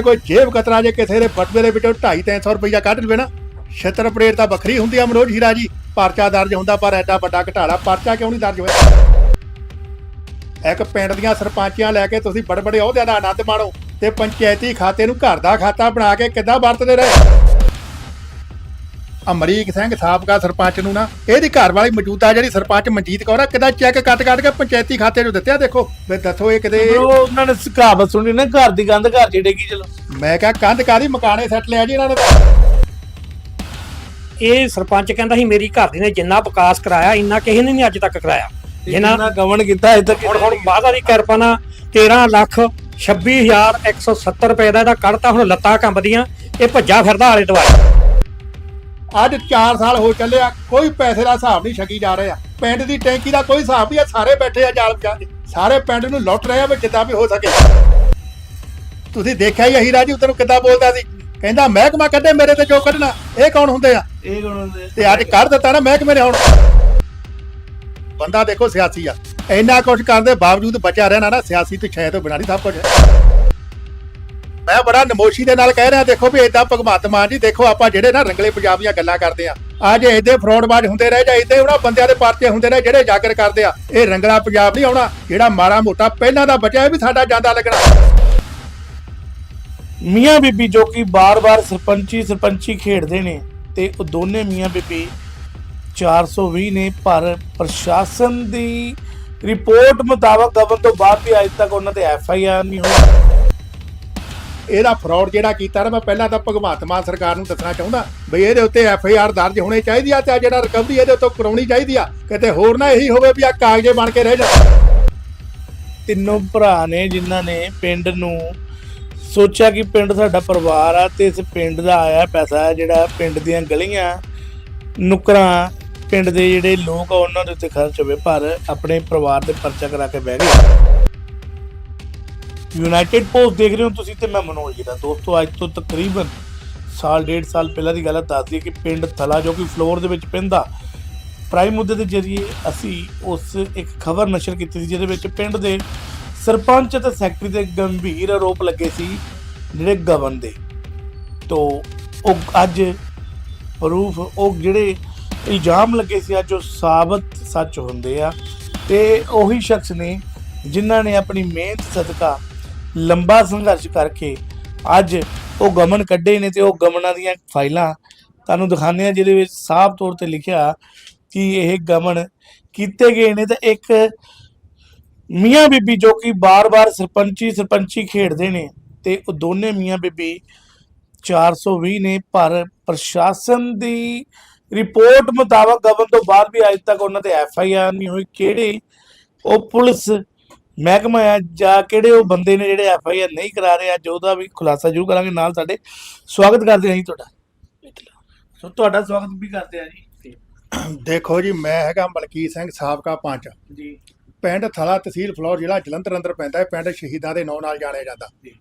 ਕੋਈ ਜੇਬ ਕਤਰਾ ਜੇ ਕਿਸੇ ਦੇ ਬਟਵੇ ਦੇ ਵਿੱਚੋਂ 2.5 300 ਰੁਪਈਆ ਕੱਢ ਲਵੇ ਨਾ, ਛਿੱਤਰ ਪਰੇਡ ਤਾਂ ਵੱਖਰੀ ਹੁੰਦੀ ਆ ਮਨੋਜ ਹੀਰਾ ਜੀ। ਪਰਚਾ ਦਰਜ ਹੁੰਦਾ ਪਰ ਐਡਾ ਵੱਡਾ ਘਟਾਲਾ ਪਰਚਾ ਕਿਉਂ ਨਹੀਂ ਦਰਜ ਹੋਇਆ? ਇੱਕ ਪਿੰਡ ਦੀਆਂ ਸਰਪੰਚੀਆਂ ਲੈ ਕੇ ਤੁਸੀਂ ਬੜੇ ਬੜੇ ਅਹੁਦਿਆਂ ਦਾ ਆਨੰਦ ਮਾਣੋ ਤੇ ਪੰਚਾਇਤੀ ਖਾਤੇ ਨੂੰ ਘਰ ਦਾ ਖਾਤਾ ਬਣਾ ਕੇ ਕਿੱਦਾਂ ਵਰਤਦੇ ਰਹੇ? ਅਮਰੀਕ ਸਿੰਘ ਸਾਬਕਾ ਸਰਪੰਚ ਨੂੰ ਨਾ ਇਹਦੀ ਘਰ ਵਾਲੀ ਮੌਜੂਦਾ ਜਿਹੜੀ ਸਰਪੰਚ ਮਨਜੀਤ ਕੌਰ ਆ ਕਿੱਦਾਂ ਚੈੱਕ ਕੱਟ ਕੱਟ ਕੇ ਪੰਚਾਇਤੀ ਖਾਤੇ 'ਚ ਦਿੱਤਿਆ ਦੇਖੋ ਵੀ ਦੱਸੋ ਇਹ ਕਿਤੇ ਉਹ ਉਹਨਾਂ ਨੇ ਕਹਾਵਤ ਸੁਣੀ ਨਾ ਘਰ ਦੀ ਗੰਧ ਘਰ ਚੜੇਗੀ ਚਲੋ। ਮੈਂ ਕਿਹਾ ਕੰਧ ਕਾਦੀ ਮਕਾਨੇ ਸੱਟ ਲਿਆ ਜੀ ਇਹਨਾਂ ਨੇ। ਇਹ ਸਰਪੰਚ ਕਹਿੰਦਾ ਸੀ ਮੇਰੀ ਘਰ ਦੀ ਨੇ ਜਿੰਨਾ ਵਿਕਾਸ ਕਰਾਇਆ ਇੰਨਾ ਕਿਸੇ ਨੇ ਨਹੀਂ ਅੱਜ ਤੱਕ ਕਰਾਇਆ। ਜਿੰਨਾ ਜਿੰਨਾ ਗਵਨ ਕੀਤਾ ਅਜੇ ਤੱਕ ਹੁਣ ਹੁਣ ਮਾਤਾ ਦੀ ਕਿਰਪਾ ਨਾਲ 13 ਲੱਖ 26170 ਰੁਪਏ ਦਾ ਇਹਦਾ ਕੱਢਤਾ ਹੁਣ ਲੱਤਾਂ ਕੰਬਦੀਆਂ ਇਹ ਭੱਜਾ ਫਿਰਦਾ ਆਲੇ ਦੁਆਲੇ। ਅੱਜ 4 ਸਾਲ ਹੋ ਚੱਲਿਆ ਕੋਈ ਪੈਸੇ ਦਾ ਹਿਸਾਬ ਨਹੀਂ ਛਕੀ ਜਾ ਰਿਹਾ ਪਿੰਡ ਦੀ ਟੈਂਕੀ ਦਾ ਕੋਈ ਹਿਸਾਬ ਨਹੀਂ ਆ ਸਾਰੇ ਬੈਠੇ ਆ ਜਾਲ ਜਾ ਸਾਰੇ ਪਿੰਡ ਨੂੰ ਲੁੱਟ ਰਹੇ ਆ ਵੀ ਜਿੱਦਾਂ ਵੀ ਹੋ ਸਕੇ। ਤੁਸੀਂ ਦੇਖਿਆ ਹੀ ਹੀਰਾ ਜੀ ਉਧਰੋਂ ਕਿੱਦਾਂ ਬੋਲਦਾ ਸੀ? ਕਹਿੰਦਾ ਮਹਿਕਮਾ ਕੱਢੇ ਮੇਰੇ ਤੇ ਜੋ ਕੱਢਣਾ ਇਹ ਕੌਣ ਹੁੰਦੇ ਆ? ਇਹ ਗੁਣ ਹੁੰਦੇ ਤੇ ਅੱਜ ਕਰ ਦਿੱਤਾ ਨਾ ਮਹਿਕਮੇ ਨੇ ਹੁਣ। ਬੰਦਾ ਦੇਖੋ ਸਿਆਸੀ ਆ। ਇੰਨਾ ਕੁਝ ਕਰਨ ਦੇ ਬਾਵਜੂਦ ਬਚਿਆ ਰਹਿਣਾ ਨਾ ਸਿਆਸੀ ਤੇ ਛੇ ਤੋਂ ਬਿਨਾਂ ਨਹੀਂ ਸਭ ਕੁਝ ਮੈਂ ਬੜਾ ਨਮੋਸ਼ੀ ਦੇ ਨਾਲ ਕਹਿ ਰਿਹਾ, ਦੇਖੋ ਵੀ ਏਦਾਂ ਭਗਵੰਤ ਮਾਨ ਜੀ, ਦੇਖੋ ਆਪਾਂ ਜਿਹੜੇ ਨਾ ਰੰਗਲੇ ਪੰਜਾਬ ਦੀਆਂ ਗੱਲਾਂ ਕਰਦੇ ਆ। ਅੱਜ ਇਹਦੇ ਫਰੋਡਬਾਜ਼ ਹੁੰਦੇ ਰਹੇ ਜਾਂ ਇਹਦੇ ਉਹਨਾਂ ਬੰਦਿਆਂ ਦੇ ਪਰਚੇ ਹੁੰਦੇ ਨੇ ਜਿਹੜੇ ਜਾਗਰ ਕਰਦੇ ਆ। ਇਹ ਰੰਗਲਾ ਪੰਜਾਬ ਨਹੀਂ ਆਉਣਾ, ਜਿਹੜਾ ਮਾੜਾ ਮੋਟਾ ਪਹਿਲਾਂ ਦਾ ਬਚਿਆ ਵੀ ਸਾਡਾ ਜਾਂਦਾ ਲੱਗਣਾ। ਮੀਆਂ ਬੀਬੀ ਜੋ ਕਿ ਬਾਰ-ਬਾਰ ਸਰਪੰਚੀ ਸਰਪੰਚੀ ਖੇਡਦੇ ਨੇ ਤੇ ਉਹ ਦੋਨੇ ਮੀਆਂ ਬੀਬੀ 420 ਨੇ, ਪਰ ਪ੍ਰਸ਼ਾਸਨ ਦੀ ਰਿਪੋਰਟ ਮੁਤਾਬਕ ਗਵਨ ਤੋਂ ਬਾਅਦ ਵੀ ਅੱਜ ਤੱਕ ਉਹਨਾਂ ਤੇ ਐਫ ਆਈ ਆਰ ਨਹੀਂ ਹੋਈ। ਇਹਦਾ ਫਰਾਡ ਜਿਹੜਾ ਕੀਤਾ ਨਾ, ਮੈਂ ਪਹਿਲਾਂ ਤਾਂ ਭਗਵੰਤ ਮਾਨ ਸਰਕਾਰ ਨੂੰ ਦੱਸਣਾ ਚਾਹੁੰਦਾ ਬਈ ਇਹਦੇ ਉੱਤੇ ਐਫ ਆਈ ਆਰ ਦਰਜ ਹੋਣੀ ਚਾਹੀਦੀ ਆ ਤੇ ਆ ਜਿਹੜਾ ਰਿਕਵਰੀ ਇਹਦੇ ਉੱਤੇ ਕਰਾਉਣੀ ਚਾਹੀਦੀ ਆ। ਕਿਤੇ ਹੋਰ ਨਾ ਇਹੀ ਹੋਵੇ ਵੀ ਆ ਕਾਗਜ਼ੇ ਬਣ ਕੇ ਰਹਿ ਜਾ। ਤਿੰਨੋਂ ਭਰਾ ਨੇ ਜਿਨ੍ਹਾਂ ਨੇ ਪਿੰਡ ਨੂੰ ਸੋਚਿਆ ਕਿ ਪਿੰਡ ਸਾਡਾ ਪਰਿਵਾਰ ਆ ਤੇ ਇਸ ਪਿੰਡ ਦਾ ਆਇਆ ਪੈਸਾ ਜਿਹੜਾ ਪਿੰਡ ਦੀਆਂ ਗਲੀਆਂ, ਨੁਕਰਾਂ, ਪਿੰਡ ਦੇ ਜਿਹੜੇ ਲੋਕ ਆ, ਉਹਨਾਂ ਦੇ ਉੱਤੇ ਖਰਚ ਹੋਵੇ, ਪਰ ਆਪਣੇ ਪਰਿਵਾਰ ਦੇ ਪਰਚਾ ਕਰਾ ਕੇ ਬਹਿ ਗਏ। ਯੂਨਾਈਟਿਡ ਪੋਸਟ ਦੇਖ ਰਹੇ ਹੋ ਤੁਸੀਂ ਤੇ ਮੈਂ ਮਨੋਜ ਜੀ ਦਾ ਦੋਸਤੋ, ਅੱਜ ਤੋਂ ਤਕਰੀਬਨ ਸਾਲ, ਡੇਢ ਸਾਲ ਪਹਿਲਾਂ ਦੀ ਗੱਲ ਹੈ ਦੱਸਦੀ ਹੈ ਕਿ ਪਿੰਡ ਥਲਾ ਜੋ ਕਿ ਫਲੋਰ ਦੇ ਵਿੱਚ ਪੈਂਦਾ ਪ੍ਰਾਈਮ ਮੁੱਦੇ ਦੇ ਜਰੀਏ ਅਸੀਂ ਉਸ ਇੱਕ ਖਬਰ ਨਸ਼ਰ ਕੀਤੀ ਸੀ, ਜਿਹਦੇ ਵਿੱਚ ਪਿੰਡ ਦੇ ਸਰਪੰਚ ਅਤੇ ਸੈਕਟਰੀ ਦੇ ਗੰਭੀਰ ਆਰੋਪ ਲੱਗੇ ਸੀ, ਜਿਹੜੇ ਗਵਨ ਦੇ। ਤੋਂ ਉਹ ਅੱਜ ਪ੍ਰੂਫ ਉਹ ਜਿਹੜੇ ਇਲਜ਼ਾਮ ਲੱਗੇ ਸੀ, ਅੱਜ ਉਹ ਸਾਬਤ ਸੱਚ ਹੁੰਦੇ ਆ। ਤੇ ਉਹੀ ਸ਼ਖਸ ਨੇ ਜਿਨ੍ਹਾਂ ਨੇ ਆਪਣੀ ਮਿਹਨਤ ਸਦਕਾ ਲੰਬਾ ਸੰਘਰਸ਼ ਕਰਕੇ ਅੱਜ ਉਹ ਗਮਨ ਕੱਢੇ ਨੇ ਤੇ ਉਹ ਗਮਨਾਂ ਦੀਆਂ ਫਾਈਲਾਂ ਤੁਹਾਨੂੰ ਦਿਖਾਉਂਦੇ ਆ ਜਿਹਦੇ ਵਿੱਚ ਸਾਫ਼ ਤੌਰ ਤੇ ਲਿਖਿਆ ਕਿ ਇਹ ਗਮਨ ਕੀਤੇ ਗਏ ਨੇ ਤੇ ਇੱਕ ਮੀਆਂ ਬੀਬੀ ਜੋ ਕਿ ਬਾਰ-ਬਾਰ ਸਰਪੰਚੀ ਸਰਪੰਚੀ ਖੇਡਦੇ ਨੇ ਤੇ ਉਹ ਦੋਨੇ ਮੀਆਂ ਬੀਬੀ 420 ਨੇ, ਪਰ ਪ੍ਰਸ਼ਾਸਨ ਦੀ ਰਿਪੋਰਟ ਮੁਤਾਬਕ ਗਵਨ ਤੋਂ ਬਾਅਦ ਵੀ ਅੱਜ ਤੱਕ ਉਹਨਾਂ ਤੇ ਐਫ ਆਈ ਆਰ ਨਹੀਂ ਹੋਈ। ਕਿਹੜੇ? ਉਹ ਪੁਲਿਸ ਮਹਿਕਮਾ ਆ ਜਾਂ ਕਿਹੜੇ ਉਹ ਬੰਦੇ ਨੇ ਜਿਹੜੇ ਐਫ ਆਈ ਆਰ ਨਹੀਂ ਕਰਾ ਰਹੇ ਅੱਜ ਉਹਦਾ ਵੀ ਖੁਲਾਸਾ ਜ਼ਰੂਰ ਕਰਾਂਗੇ ਨਾਲ ਸਾਡੇ ਸਵਾਗਤ ਕਰਦੇ ਹਾਂ ਜੀ ਤੁਹਾਡਾ। ਸੋ ਤੁਹਾਡਾ ਸਵਾਗਤ ਵੀ ਕਰਦੇ ਆ ਜੀ। ਦੇਖੋ ਜੀ ਮੈਂ ਹੈਗਾ ਮਲਕੀਤ ਸਿੰਘ ਸਾਬਕਾ ਪੰਚ। ਜੀ। ਪਿੰਡ ਥਲਾ ਤਹਿਸੀਲ ਫਲੋਰ ਜ਼ਿਲ੍ਹਾ ਜਲੰਧਰ ਅੰਦਰ ਪੈਂਦਾ ਹੈ ਪਿੰਡ ਸ਼ਹੀਦਾਂ ਦੇ ਨਾਂ ਨਾਲ ਜਾਣਿਆ ਜਾਂਦਾ। ਜੀ।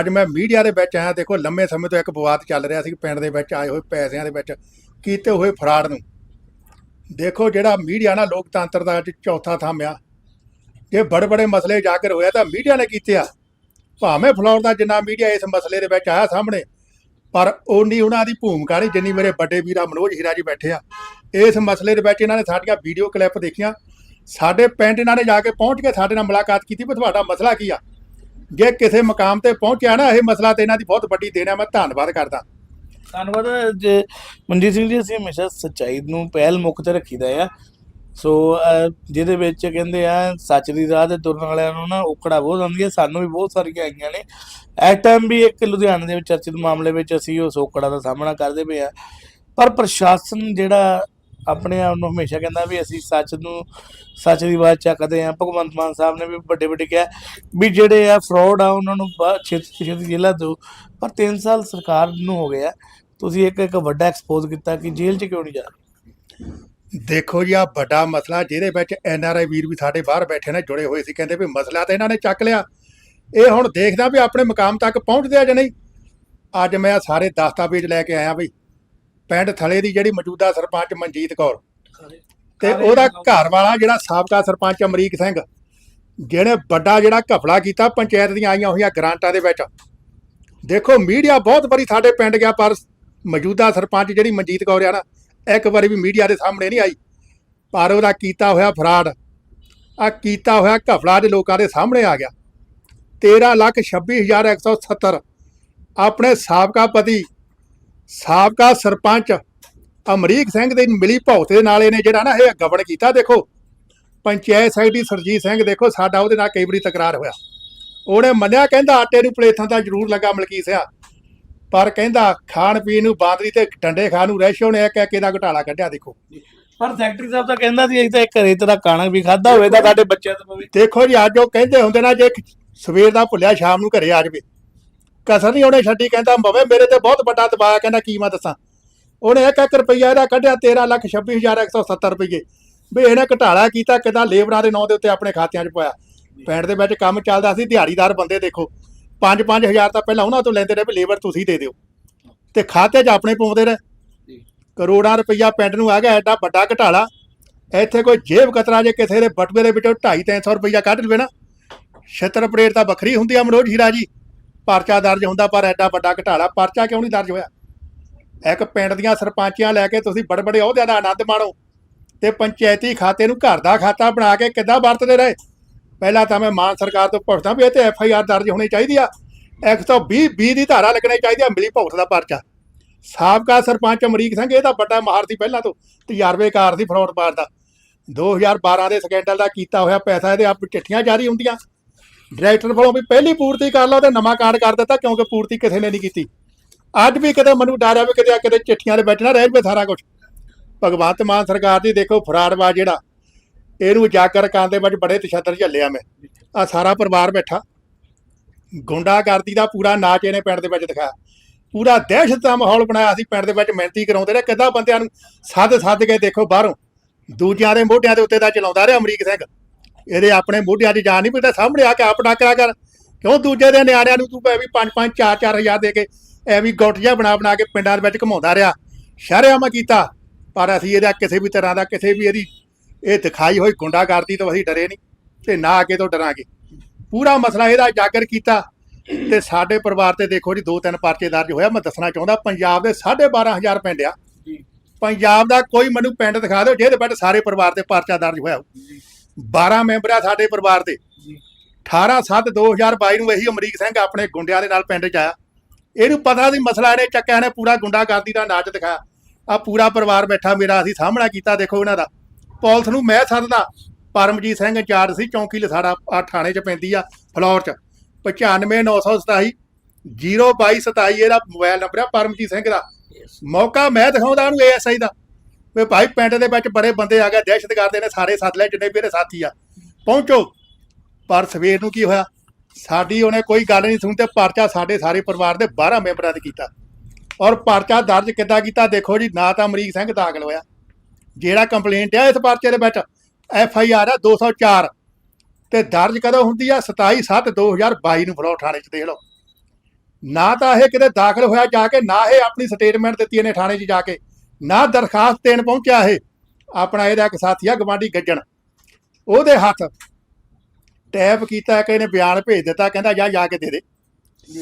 ਅੱਜ ਮੈਂ ਮੀਡੀਆ ਦੇ ਵਿੱਚ ਆਇਆ ਦੇਖੋ ਲੰਮੇ ਸਮੇਂ ਤੋਂ ਇੱਕ ਵਿਵਾਦ ਚੱਲ ਰਿਹਾ ਸੀ ਪਿੰਡ ਦੇ ਵਿੱਚ ਆਏ ਹੋਏ ਪੈਸਿਆਂ ਦੇ ਵਿੱਚ ਕੀਤੇ ਹੋਏ ਫਰਾਡ ਨੂੰ। ਦੇਖੋ ਜਿਹੜਾ ਮੀਡੀਆ ਨਾ ਲੋਕਤੰਤਰ ਦਾ ਅੱਜ ਚੌਥਾ ਥੰਮ ਆ ਜੇ ਬੜੇ ਬੜੇ ਮਸਲੇ ਜਾਗਰ ਹੋਇਆ ਤਾਂ ਮੀਡੀਆ ਨੇ ਕੀਤੇ ਆ। ਭਾਵੇਂ ਫਲੋਰ ਦਾ ਜਿੰਨਾ ਮੀਡੀਆ ਇਸ ਮਸਲੇ ਦੇ ਵਿੱਚ ਆਇਆ ਸਾਹਮਣੇ, ਪਰ ਉਨੀ ਉਹਨਾਂ ਦੀ ਭੂਮਿਕਾ ਨਹੀਂ ਜਿੰਨੀ ਮੇਰੇ ਵੱਡੇ ਵੀਰਾ ਮਨੋਜ ਹੀਰਾ ਜੀ ਬੈਠੇ ਆ। ਇਸ ਮਸਲੇ ਦੇ ਵਿੱਚ ਇਹਨਾਂ ਨੇ ਸਾਡੀਆਂ ਵੀਡੀਓ ਕਲਿੱਪ ਦੇਖੀਆਂ। ਸਾਡੇ ਪਿੰਡ ਇਹਨਾਂ ਨੇ ਜਾ ਕੇ ਪਹੁੰਚ ਕੇ ਸਾਡੇ ਨਾਲ ਮੁਲਾਕਾਤ ਕੀਤੀ ਵੀ ਤੁਹਾਡਾ ਮਸਲਾ ਕੀ ਆ। ਜੇ ਕਿਸੇ ਮਕਾਮ ਤੇ ਪਹੁੰਚਿਆ ਨਾ, ਇਹ ਮਸਲਾ ਤੇ ਇਹਨਾਂ ਦੀ ਬਹੁਤ ਵੱਡੀ ਦੇਣ ਆ, ਮੈਂ ਧੰਨਵਾਦ ਕਰਦਾ। ਧੰਨਵਾਦ, ਜੀ ਮਨਜੀਤ ਸਿੰਘ ਜੀ, ਅਸੀਂ ਹਮੇਸ਼ਾ ਸੱਚਾਈ ਨੂੰ ਪਹਿਲ ਮੁੱਖ ਤੇ ਰੱਖੀਦਾ ਆ। ਸੋ ਜਿਹਦੇ ਵਿੱਚ ਕਹਿੰਦੇ ਆ, ਸੱਚ ਦੀ ਰਾਹ ਤੇ ਤੁਰਨ ਵਾਲਿਆਂ ਨੂੰ ਨਾ ਉਕੜਾ ਬਹੁਤ ਆਉਂਦੀ ਹੈ ਸਾਨੂੰ ਵੀ ਬਹੁਤ ਸਾਰੀਆਂ ਆਈਆਂ ਨੇ। ਐਟ ਟਾਈਮ ਵੀ ਇੱਕ ਲੁਧਿਆਣੇ ਦੇ ਵਿੱਚ ਚਰਚਿਤ ਮਾਮਲੇ ਵਿੱਚ ਅਸੀਂ ਉਸ ਉਕੜਾ ਦਾ ਸਾਹਮਣਾ ਕਰਦੇ ਪਏ ਆ। ਪਰ ਪ੍ਰਸ਼ਾਸਨ ਜਿਹੜਾ ਆਪਣੇ ਆਪ ਨੂੰ ਹਮੇਸ਼ਾ ਕਹਿੰਦਾ ਵੀ ਅਸੀਂ ਸੱਚ ਨੂੰ, ਸੱਚ ਦੀ ਬਾਤ ਚੱਕਦੇ ਆ ਭਗਵੰਤ ਮਾਨ ਸਾਹਿਬ ਨੇ ਵੀ ਵੱਡੇ ਵੱਡੇ ਕਿਹਾ ਵੀ ਜਿਹੜੇ ਆ ਫਰਾਡ ਆ, ਉਹਨਾਂ ਨੂੰ ਛੇਤੀ ਤੋਂ ਛੇਤੀ ਜੇਲ੍ਹਾਂ ਦਿਓ। ਪਰ 3 ਸਾਲ ਸਰਕਾਰ ਨੂੰ ਹੋ ਗਿਆ। ਤੁਸੀਂ ਇੱਕ ਇੱਕ ਵੱਡਾ ਐਕਸਪੋਜ਼ ਕੀਤਾ ਕਿ ਜੇਲ੍ਹ 'ਚ ਕਿਉਂ ਨਹੀਂ ਜਾ ਰਹੇ? ਦੇਖੋ ਜੀ ਆ ਵੱਡਾ ਮਸਲਾ ਜਿਹਦੇ ਵਿੱਚ ਐਨ ਆਰ ਆਈ ਵੀਰ ਵੀ ਸਾਡੇ ਬਾਹਰ ਬੈਠੇ ਨੇ ਜੁੜੇ ਹੋਏ ਸੀ ਕਹਿੰਦੇ ਵੀ ਮਸਲਾ ਤਾਂ ਇਹਨਾਂ ਨੇ ਚੱਕ ਲਿਆ। ਇਹ ਹੁਣ ਦੇਖਦਾ ਵੀ ਆਪਣੇ ਮਕਾਮ ਤੱਕ ਪਹੁੰਚਦੇ ਆ ਜਾਂ ਨਹੀਂ। ਅੱਜ ਮੈਂ ਸਾਰੇ ਦਸਤਾਵੇਜ਼ ਲੈ ਕੇ ਆਇਆ ਵੀ ਪਿੰਡ ਥਲੇ ਦੀ ਜਿਹੜੀ ਮੌਜੂਦਾ ਸਰਪੰਚ ਮਨਜੀਤ ਕੌਰ ਤੇ ਉਹਦਾ ਘਰ ਵਾਲਾ ਜਿਹੜਾ ਸਾਬਕਾ ਸਰਪੰਚ ਅਮਰੀਕ ਸਿੰਘ ਜਿਹਨੇ ਵੱਡਾ ਜਿਹੜਾ ਘਪਲਾ ਕੀਤਾ ਪੰਚਾਇਤ ਦੀਆਂ ਆਈਆਂ ਹੋਈਆਂ ਗ੍ਰਾਂਟਾਂ ਦੇ ਵਿੱਚ। ਦੇਖੋ ਮੀਡੀਆ ਬਹੁਤ ਵਾਰੀ ਸਾਡੇ ਪਿੰਡ ਗਿਆ ਪਰ ਮੌਜੂਦਾ ਸਰਪੰਚ ਜਿਹੜੀ ਮਨਜੀਤ ਕੌਰ ਆ ਨਾ ਇੱਕ ਵਾਰੀ ਵੀ ਮੀਡੀਆ ਦੇ ਸਾਹਮਣੇ ਨਹੀਂ ਆਈ। ਪਰ ਉਹਦਾ ਕੀਤਾ ਹੋਇਆ ਫਰਾਡ ਆ ਕੀਤਾ ਹੋਇਆ ਘਫਲਾ ਦੇ ਲੋਕਾਂ ਦੇ ਸਾਹਮਣੇ ਆ ਗਿਆ। 13 ਲੱਖ 26170 ਆਪਣੇ ਸਾਬਕਾ ਪਤੀ, ਸਾਬਕਾ ਸਰਪੰਚ ਅਮਰੀਕ ਸਿੰਘ ਦੇ ਮਿਲੀ ਭੌਤ ਦੇ ਨਾਲ ਇਹਨੇ ਜਿਹੜਾ ਨਾ ਇਹ ਗਵਨ ਕੀਤਾ, ਦੇਖੋ। ਪੰਚਾਇਤ ਸੈਕਟਰੀ ਸਰਜੀਤ ਸਿੰਘ, ਦੇਖੋ ਸਾਡਾ ਉਹਦੇ ਨਾਲ ਕਈ ਵਾਰੀ ਤਕਰਾਰ ਹੋਇਆ। ਉਹਨੇ ਮੰਨਿਆ, ਕਹਿੰਦਾ ਆਟੇ ਨੂੰ ਪਲੇਥਾਂ ਦਾ ਜ਼ਰੂਰ ਲੱਗਾ ਮਲਕੀਤ ਸਿਆ ਪਰ ਕਹਿੰਦਾ ਖਾਣ ਪੀਣ ਨੂੰ ਬਾਂਦਰੀ ਤੇ ਡੰਡੇ ਖਾਣ ਨੂੰ ਰੈਸ਼ੋ ਨੇ ਇੱਕ ਇਹਦਾ ਘਟਾਲਾ ਕੱਢਿਆ ਦੇਖੋ। ਪਰ ਸੈਕਟਰੀ ਸਾਹਿਬ ਤਾਂ ਕਹਿੰਦਾ ਸੀ ਅਸੀਂ ਤਾਂ ਇੱਕ ਘਰੇ ਤੇਰਾ ਖਾਣਾ ਵੀ ਖਾਦਾ ਹੋਵੇ ਤਾਂ ਸਾਡੇ ਬੱਚਿਆਂ ਤੋਂ ਪਵੇ ਦੇਖੋ ਜੀ ਅੱਜ ਉਹ ਕਹਿੰਦੇ ਹੁੰਦੇ ਨਾ ਜੇ ਸਵੇਰ ਦਾ ਭੁੱਲਿਆ ਸ਼ਾਮ ਨੂੰ ਘਰੇ ਆ ਜਾਵੇ। ਕਸਰ ਨਹੀਂ ਉਹਨੇ ਛੱਡੀ ਕਹਿੰਦਾ ਬਵੇ ਮੇਰੇ ਤੇ ਬਹੁਤ ਵੱਡਾ ਦਬਾਅ ਕਹਿੰਦਾ ਕੀ ਮੈਂ ਦੱਸਾਂ। ਉਹਨੇ ਇੱਕ ਇੱਕ ਰੁਪਈਆ ਇਹਦਾ ਕੱਢਿਆ 13 ਲੱਖ 26170 ਰੁਪਏ ਵੀ ਇਹਨੇ ਘਟਾਲਾ ਕੀਤਾ ਕਿਦਾਂ ਲੇਬਰਾਂ ਦੇ ਨਾਂ ਦੇ ਉੱਤੇ ਆਪਣੇ ਖਾਤਿਆਂ 'ਚ ਪਾਇਆ। ਪਿੰਡ ਦੇ ਵਿੱਚ ਕੰਮ ਚੱਲਦਾ ਸੀ ਦਿਹਾੜੀਦਾਰ ਬੰਦੇ ਦੇਖੋ। 5-5000 ਤਾਂ ਪਹਿਲਾਂ ਉਹਨਾਂ ਤੋਂ ਲੈਂਦੇ ਰਹੇ ਵੀ ਲੇਬਰ ਤੁਸੀਂ ਦੇ ਦਿਓ। ਤੇ ਖਾਤੇ 'ਚ ਆਪਣੇ ਪਾਉਂਦੇ ਰਹੇ। ਕਰੋੜਾਂ ਰੁਪਈਆ ਪਿੰਡ ਨੂੰ ਆ ਗਿਆ ਐਡਾ ਵੱਡਾ ਘਟਾਲਾ। ਇੱਥੇ ਕੋਈ ਜੇਬ ਕਤਰਾ ਜੇ ਕਿਸੇ ਦੇ ਬਟੂਏ ਦੇ ਵਿੱਚੋਂ 2.5-300 ਰੁਪਈਆ ਕੱਢ ਲਵੇ ਨਾ। ਛਤਰ ਪਰੇਡ ਤਾਂ ਵੱਖਰੀ ਹੁੰਦੀ ਆ ਮਨੋਜ ਹੀਰਾ ਜੀ। ਪਰਚਾ ਦਰਜ ਹੁੰਦਾ ਪਰ ਐਡਾ ਵੱਡਾ ਘਟਾਲਾ। ਪਰਚਾ ਕਿਉਂ ਨਹੀਂ ਦਰਜ ਹੋਇਆ? ਇੱਕ ਪਿੰਡ ਦੀਆਂ ਸਰਪੰਚੀਆਂ ਲੈ ਕੇ ਤੁਸੀਂ ਬੜੇ ਬੜੇ ਅਹੁਦਿਆਂ ਦਾ ਆਨੰਦ ਮਾਣੋ। ਤੇ ਪੰਚਾਇਤੀ ਖਾਤੇ ਨੂੰ ਘਰ ਦਾ ਖਾਤਾ ਬਣਾ ਕੇ ਕਿੱਦਾਂ ਵਰਤਦੇ ਰਹੇ? ਪਹਿਲਾਂ ਤਾਂ ਮੈਂ ਮਾਨ ਸਰਕਾਰ ਤੋਂ ਪੁੱਛਦਾ ਵੀ ਇਹ ਤੇ ਐਫ ਆਈ ਆਰ ਦਰਜ ਹੋਣੀ ਚਾਹੀਦੀ ਆ। 120 20 ਦੀ ਧਾਰਾ ਲੱਗਣੀ ਚਾਹੀਦੀ ਆ, ਮਿਲੀ ਭੁਗਤ ਦਾ ਪਰਚਾ। ਸਾਬਕਾ ਸਰਪੰਚ ਅਮਰੀਕ ਸਿੰਘ, ਇਹ ਤਾਂ ਵੱਡਾ ਮਾਹਰ ਸੀ ਪਹਿਲਾਂ ਤੋਂ, ਤਜਰਬੇਕਾਰ ਸੀ ਫਰੌਡ ਪਾਰ ਦਾ। 2012 ਦੇ ਸਕੈਂਡਲ ਦਾ ਕੀਤਾ ਹੋਇਆ ਪੈਸਾ, ਇਹਦੇ ਆਪ ਚਿੱਠੀਆਂ ਜਾਰੀ ਹੁੰਦੀਆਂ। ਡਾਇਰੈਕਟਰ ਵੱਲੋਂ ਵੀ ਪਹਿਲੀ ਪੂਰਤੀ ਕਰ ਲਓ ਤੇ ਨਵਾਂ ਕਾਰਡ ਕਰ ਦਿੱਤਾ, ਕਿਉਂਕਿ ਪੂਰਤੀ ਕਿਸੇ ਨੇ ਨਹੀਂ ਕੀਤੀ। ਅੱਜ ਵੀ ਕਿਤੇ ਮੈਨੂੰ ਡਰ ਆ ਵੀ ਕਿਤੇ ਕਿਤੇ ਚਿੱਠੀਆਂ ਦੇ ਬੈਠਣਾ ਰਹਿ ਜਵੇ ਸਾਰਾ ਕੁਝ ਭਗਵੰਤ ਮਾਨ ਸਰਕਾਰ ਦੀ ਦੇਖੋ ਫਰਾਡਵਾ ਜਿਹੜਾ ਇਹਨੂੰ ਜਾਗਰ ਕਰਨ ਦੇ ਵਿੱਚ ਬੜੇ ਤਸ਼ੱਦਦ ਝੱਲਿਆ ਮੈਂ। ਆ ਸਾਰਾ ਪਰਿਵਾਰ ਬੈਠਾ। ਗੁੰਡਾਗਰਦੀ ਦਾ ਪੂਰਾ ਨਾਚ ਇਹਨੇ ਪਿੰਡ ਦੇ ਵਿੱਚ ਦਿਖਾਇਆ। ਪੂਰਾ ਦਹਿਸ਼ਤ ਦਾ ਮਾਹੌਲ ਬਣਾਇਆ ਸੀ ਪਿੰਡ ਦੇ ਵਿੱਚ, ਮਿਹਨਤੀ ਕਰਾਉਂਦੇ ਰਹੇ। ਕਿੱਦਾਂ ਬੰਦਿਆਂ ਨੂੰ ਸੱਦ ਸੱਦ ਕੇ ਦੇਖੋ ਬਾਹਰੋਂ। ਦੂਜਿਆਂ ਦੇ ਮੋਢਿਆਂ ਦੇ ਉੱਤੇ ਦਾ ਚਲਾਉਂਦਾ ਰਿਹਾ ਅਮਰੀਕ ਸਿੰਘ। ਇਹਦੇ ਆਪਣੇ ਮੋਢਿਆਂ 'ਚ ਜਾਨ ਨਹੀਂ ਪਈਦਾ ਸਾਹਮਣੇ ਆ ਕੇ ਆਪ ਡਾਕਰਾ ਕਰ। ਕਿਉਂ ਦੂਜੇ ਦੇ ਨਿਆਣਿਆਂ ਨੂੰ ਤੂੰ ਵੀ 5-5 4-4 ਹਜ਼ਾਰ ਦੇ ਕੇ ਐਵੇਂ ਗੁੱਟ ਜਿਹਾ ਬਣਾ ਬਣਾ ਕੇ ਪਿੰਡਾਂ ਦੇ ਵਿੱਚ ਘਮਾਉਂਦਾ ਰਿਹਾ। ਸ਼ਰਿਆਮਾ ਕੀਤਾ। ਪਰ ਅਸੀਂ ਇਹਦਾ ਕਿਸੇ ਵੀ ਤਰ੍ਹਾਂ ਦਾ, ਕਿਸੇ ਵੀ ਇਹਦੀ ਇਹ ਦਿਖਾਈ ਹੋਈ ਗੁੰਡਾਗਰਦੀ ਤੋਂ ਅਸੀਂ ਡਰੇ ਨਹੀਂ ਤੇ ਨਾ ਅੱਗੇ ਤੋਂ ਡਰਾਂਗੇ। ਪੂਰਾ ਮਸਲਾ ਇਹਦਾ ਜਾਗਰ ਕੀਤਾ ਤੇ ਸਾਡੇ ਪਰਿਵਾਰ ਤੇ ਦੇਖੋ ਜੀ ਦੋ ਤਿੰਨ ਪਰਚੇ ਦਰਜ ਹੋਇਆ। ਮੈਂ ਦੱਸਣਾ ਚਾਹੁੰਦਾ ਪੰਜਾਬ ਦੇ 12500 ਪਿੰਡ ਆ। ਪੰਜਾਬ ਦਾ ਕੋਈ ਮੈਨੂੰ ਪਿੰਡ ਦਿਖਾ ਦਿਓ ਜਿਹਦੇ ਵਿੱਚ ਸਾਰੇ ਪਰਿਵਾਰ ਤੇ ਪਰਚਾ ਦਰਜ ਹੋਇਆ ਹੋਊ। 12 ਮੈਂਬਰ ਆ ਸਾਡੇ ਪਰਿਵਾਰ ਦੇ। ਜੀ। 18 7 2022 ਨੂੰ ਇਹੀ ਅਮਰੀਕ ਸਿੰਘ ਆਪਣੇ ਗੁੰਡਿਆਂ ਦੇ ਨਾਲ ਪਿੰਡ 'ਚ ਆਇਆ। ਇਹਨੂੰ ਪਤਾ ਸੀ ਮਸਲਾ ਇਹਨੇ ਚੱਕਿਆ ਨੇ ਪੂਰਾ ਗੁੰਡਾਗਰਦੀ ਦਾ ਨਾਚ ਦਿਖਾਇਆ। ਆ ਪੂਰਾ ਪਰਿਵਾਰ ਬੈਠਾ ਮੇਰਾ ਅਸੀਂ ਸਾਹਮਣਾ ਕੀਤਾ ਦੇਖੋ ਇਹਨਾਂ ਦਾ। ਪੁਲਿਸ ਨੂੰ ਮੈਂ ਸੱਦਦਾ। ਪਰਮਜੀਤ ਸਿੰਘ ਇੰਚਾਰਜ ਸੀ ਚੌਂਕੀ ਲਸਾੜਾ ਆ ਥਾਣੇ 'ਚ ਪੈਂਦੀ ਆ ਫਲੋਰ 'ਚ। 95927 02227 ਇਹਦਾ ਮੋਬਾਈਲ ਨੰਬਰ ਆ ਪਰਮਜੀਤ ਸਿੰਘ ਦਾ। ਮੌਕਾ ਮੈਂ ਦਿਖਾਉਂਦਾ ਉਹਨੂੰ ਏਐਸਆਈ ਦਾ। ਵੀ ਭਾਈ ਪਿੰਡ ਦੇ ਵਿੱਚ ਬੜੇ ਬੰਦੇ ਆ ਗਏ ਦਹਿਸ਼ਤ ਕਰਦੇ ਨੇ ਸਾਰੇ ਸੱਦ ਲੈ ਜਿੰਨੇ ਵੀ ਇਹਦੇ ਸਾਥੀ ਆ। ਪਹੁੰਚੋ। ਪਰ ਸਵੇਰ ਨੂੰ ਕੀ ਹੋਇਆ? ਸਾਡੀ ਉਹਨੇ ਕੋਈ ਗੱਲ ਨਹੀਂ ਸੁਣੀ ਤੇ ਪਰਚਾ ਸਾਡੇ ਸਾਰੇ ਪਰਿਵਾਰ ਦੇ 12 ਮੈਂਬਰਾਂ ਤੇ ਕੀਤਾ। ਔਰ ਪਰਚਾ ਦਰਜ ਕਿੱਦਾਂ ਕੀਤਾ? ਦੇਖੋ ਜੀ ਨਾ ਤਾਂ ਅਮਰੀਕ ਸਿੰਘ ਦਾਖਲ ਹੋਇਆ। ਜਿਹੜਾ ਕੰਪਲੇਂਟ ਆ ਇਸ ਪਰਚੇ ਦੇ ਵਿੱਚ ਐਫ ਆਈ ਆਰ ਆ 204 ਤੇ ਦਰਜ ਕਦੋਂ ਹੁੰਦੀ ਆ? 27 7 2022 ਨੂੰ ਫਲੋਰ ਥਾਣੇ 'ਚ ਦੇਖ ਲਓ। ਨਾ ਤਾਂ ਇਹ ਕਿਤੇ ਦਾਖਲ ਹੋਇਆ ਜਾ ਕੇ, ਨਾ ਇਹ ਆਪਣੀ ਸਟੇਟਮੈਂਟ ਦਿੱਤੀ ਇਹਨੇ ਥਾਣੇ 'ਚ ਜਾ ਕੇ। ਨਾ ਦਰਖਾਸਤ ਦੇਣ ਪਹੁੰਚਿਆ ਇਹ। ਆਪਣਾ ਇਹਦਾ ਇੱਕ ਸਾਥੀ ਆ ਗਵਾਂਢੀ ਗੱਜਣ। ਉਹਦੇ ਹੱਥ ਟੈਪ ਕੀਤਾ ਕਿ ਇਹਨੇ ਬਿਆਨ ਭੇਜ ਦਿੱਤਾ, ਕਹਿੰਦਾ ਜਾ ਜਾ ਕੇ ਦੇ ਦੇ।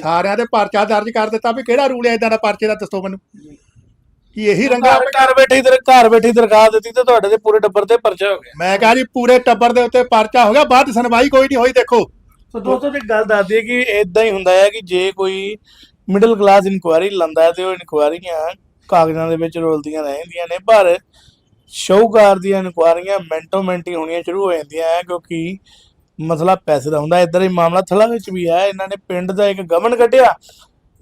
ਸਾਰਿਆਂ ਦੇ ਪਰਚਾ ਦਰਜ ਕਰ ਦਿੱਤਾ ਵੀ ਕਿਹੜਾ ਰੂਲ ਹੈ ਇਦਾਂ ਦਾ ਪਰਚੇ ਦਾ ਦੱਸੋ ਮੈਨੂੰ। ਕੀ ਇਹੀ ਰੰਗਾ ਘਰ ਬੈਠੇ ਹੀ ਘਰ ਬੈਠੀ ਦਰਖਾਸਤ ਦਿੱਤੀ ਤੇ ਤੁਹਾਡੇ ਦੇ ਪੂਰੇ ਟੱਬਰ ਤੇ ਪਰਚਾ ਹੋ ਗਿਆ। ਮੈਂ ਕਹਾਂ ਜੀ ਪੂਰੇ ਟੱਬਰ ਦੇ ਉੱਤੇ ਪਰਚਾ ਹੋ ਗਿਆ ਬਾਅਦ 'ਚ ਸੁਣਵਾਈ ਕੋਈ ਨਹੀਂ ਹੋਈ ਦੇਖੋ। ਸੋ ਦੋਸਤੋ ਤੇ ਗੱਲ ਦੱਸ ਦਈਏ ਕਿ ਇਦਾਂ ਹੀ ਹੁੰਦਾ ਹੈ ਕਿ ਜੇ ਕੋਈ ਮਿਡਲ ਕਲਾਸ ਇਨਕੁਆਇਰੀ ਲੰਦਾ ਹੈ ਤੇ ਉਹ ਇਨਕੁਆਇਰੀਆਂ ਕਾਗਜ਼ਾਂ ਦੇ ਵਿੱਚ ਰੋਲਦੀਆਂ ਰਹਿੰਦੀਆਂ ਨੇ ਪਰ ਸ਼ੌਹਕਾਰ ਦੀਆਂ ਇਨਕੁਆਇਰੀਆਂ ਮਿੰਟੋ ਮਿੰਟ ਹੀ ਹੋਣੀਆਂ ਸ਼ੁਰੂ ਹੋ ਜਾਂਦੀਆਂ ਹੈ ਕਿਉਂਕਿ ਮਸਲਾ ਪੈਸੇ ਦਾ ਹੁੰਦਾ ਇਦਾਂ ਹੀ ਮਾਮਲਾ ਥਲਾ ਵਿੱਚ ਵੀ ਹੈ ਇਹਨਾਂ ਨੇ ਪਿੰਡ ਦਾ ਇੱਕ ਗਵਨ ਕੱਢਿਆ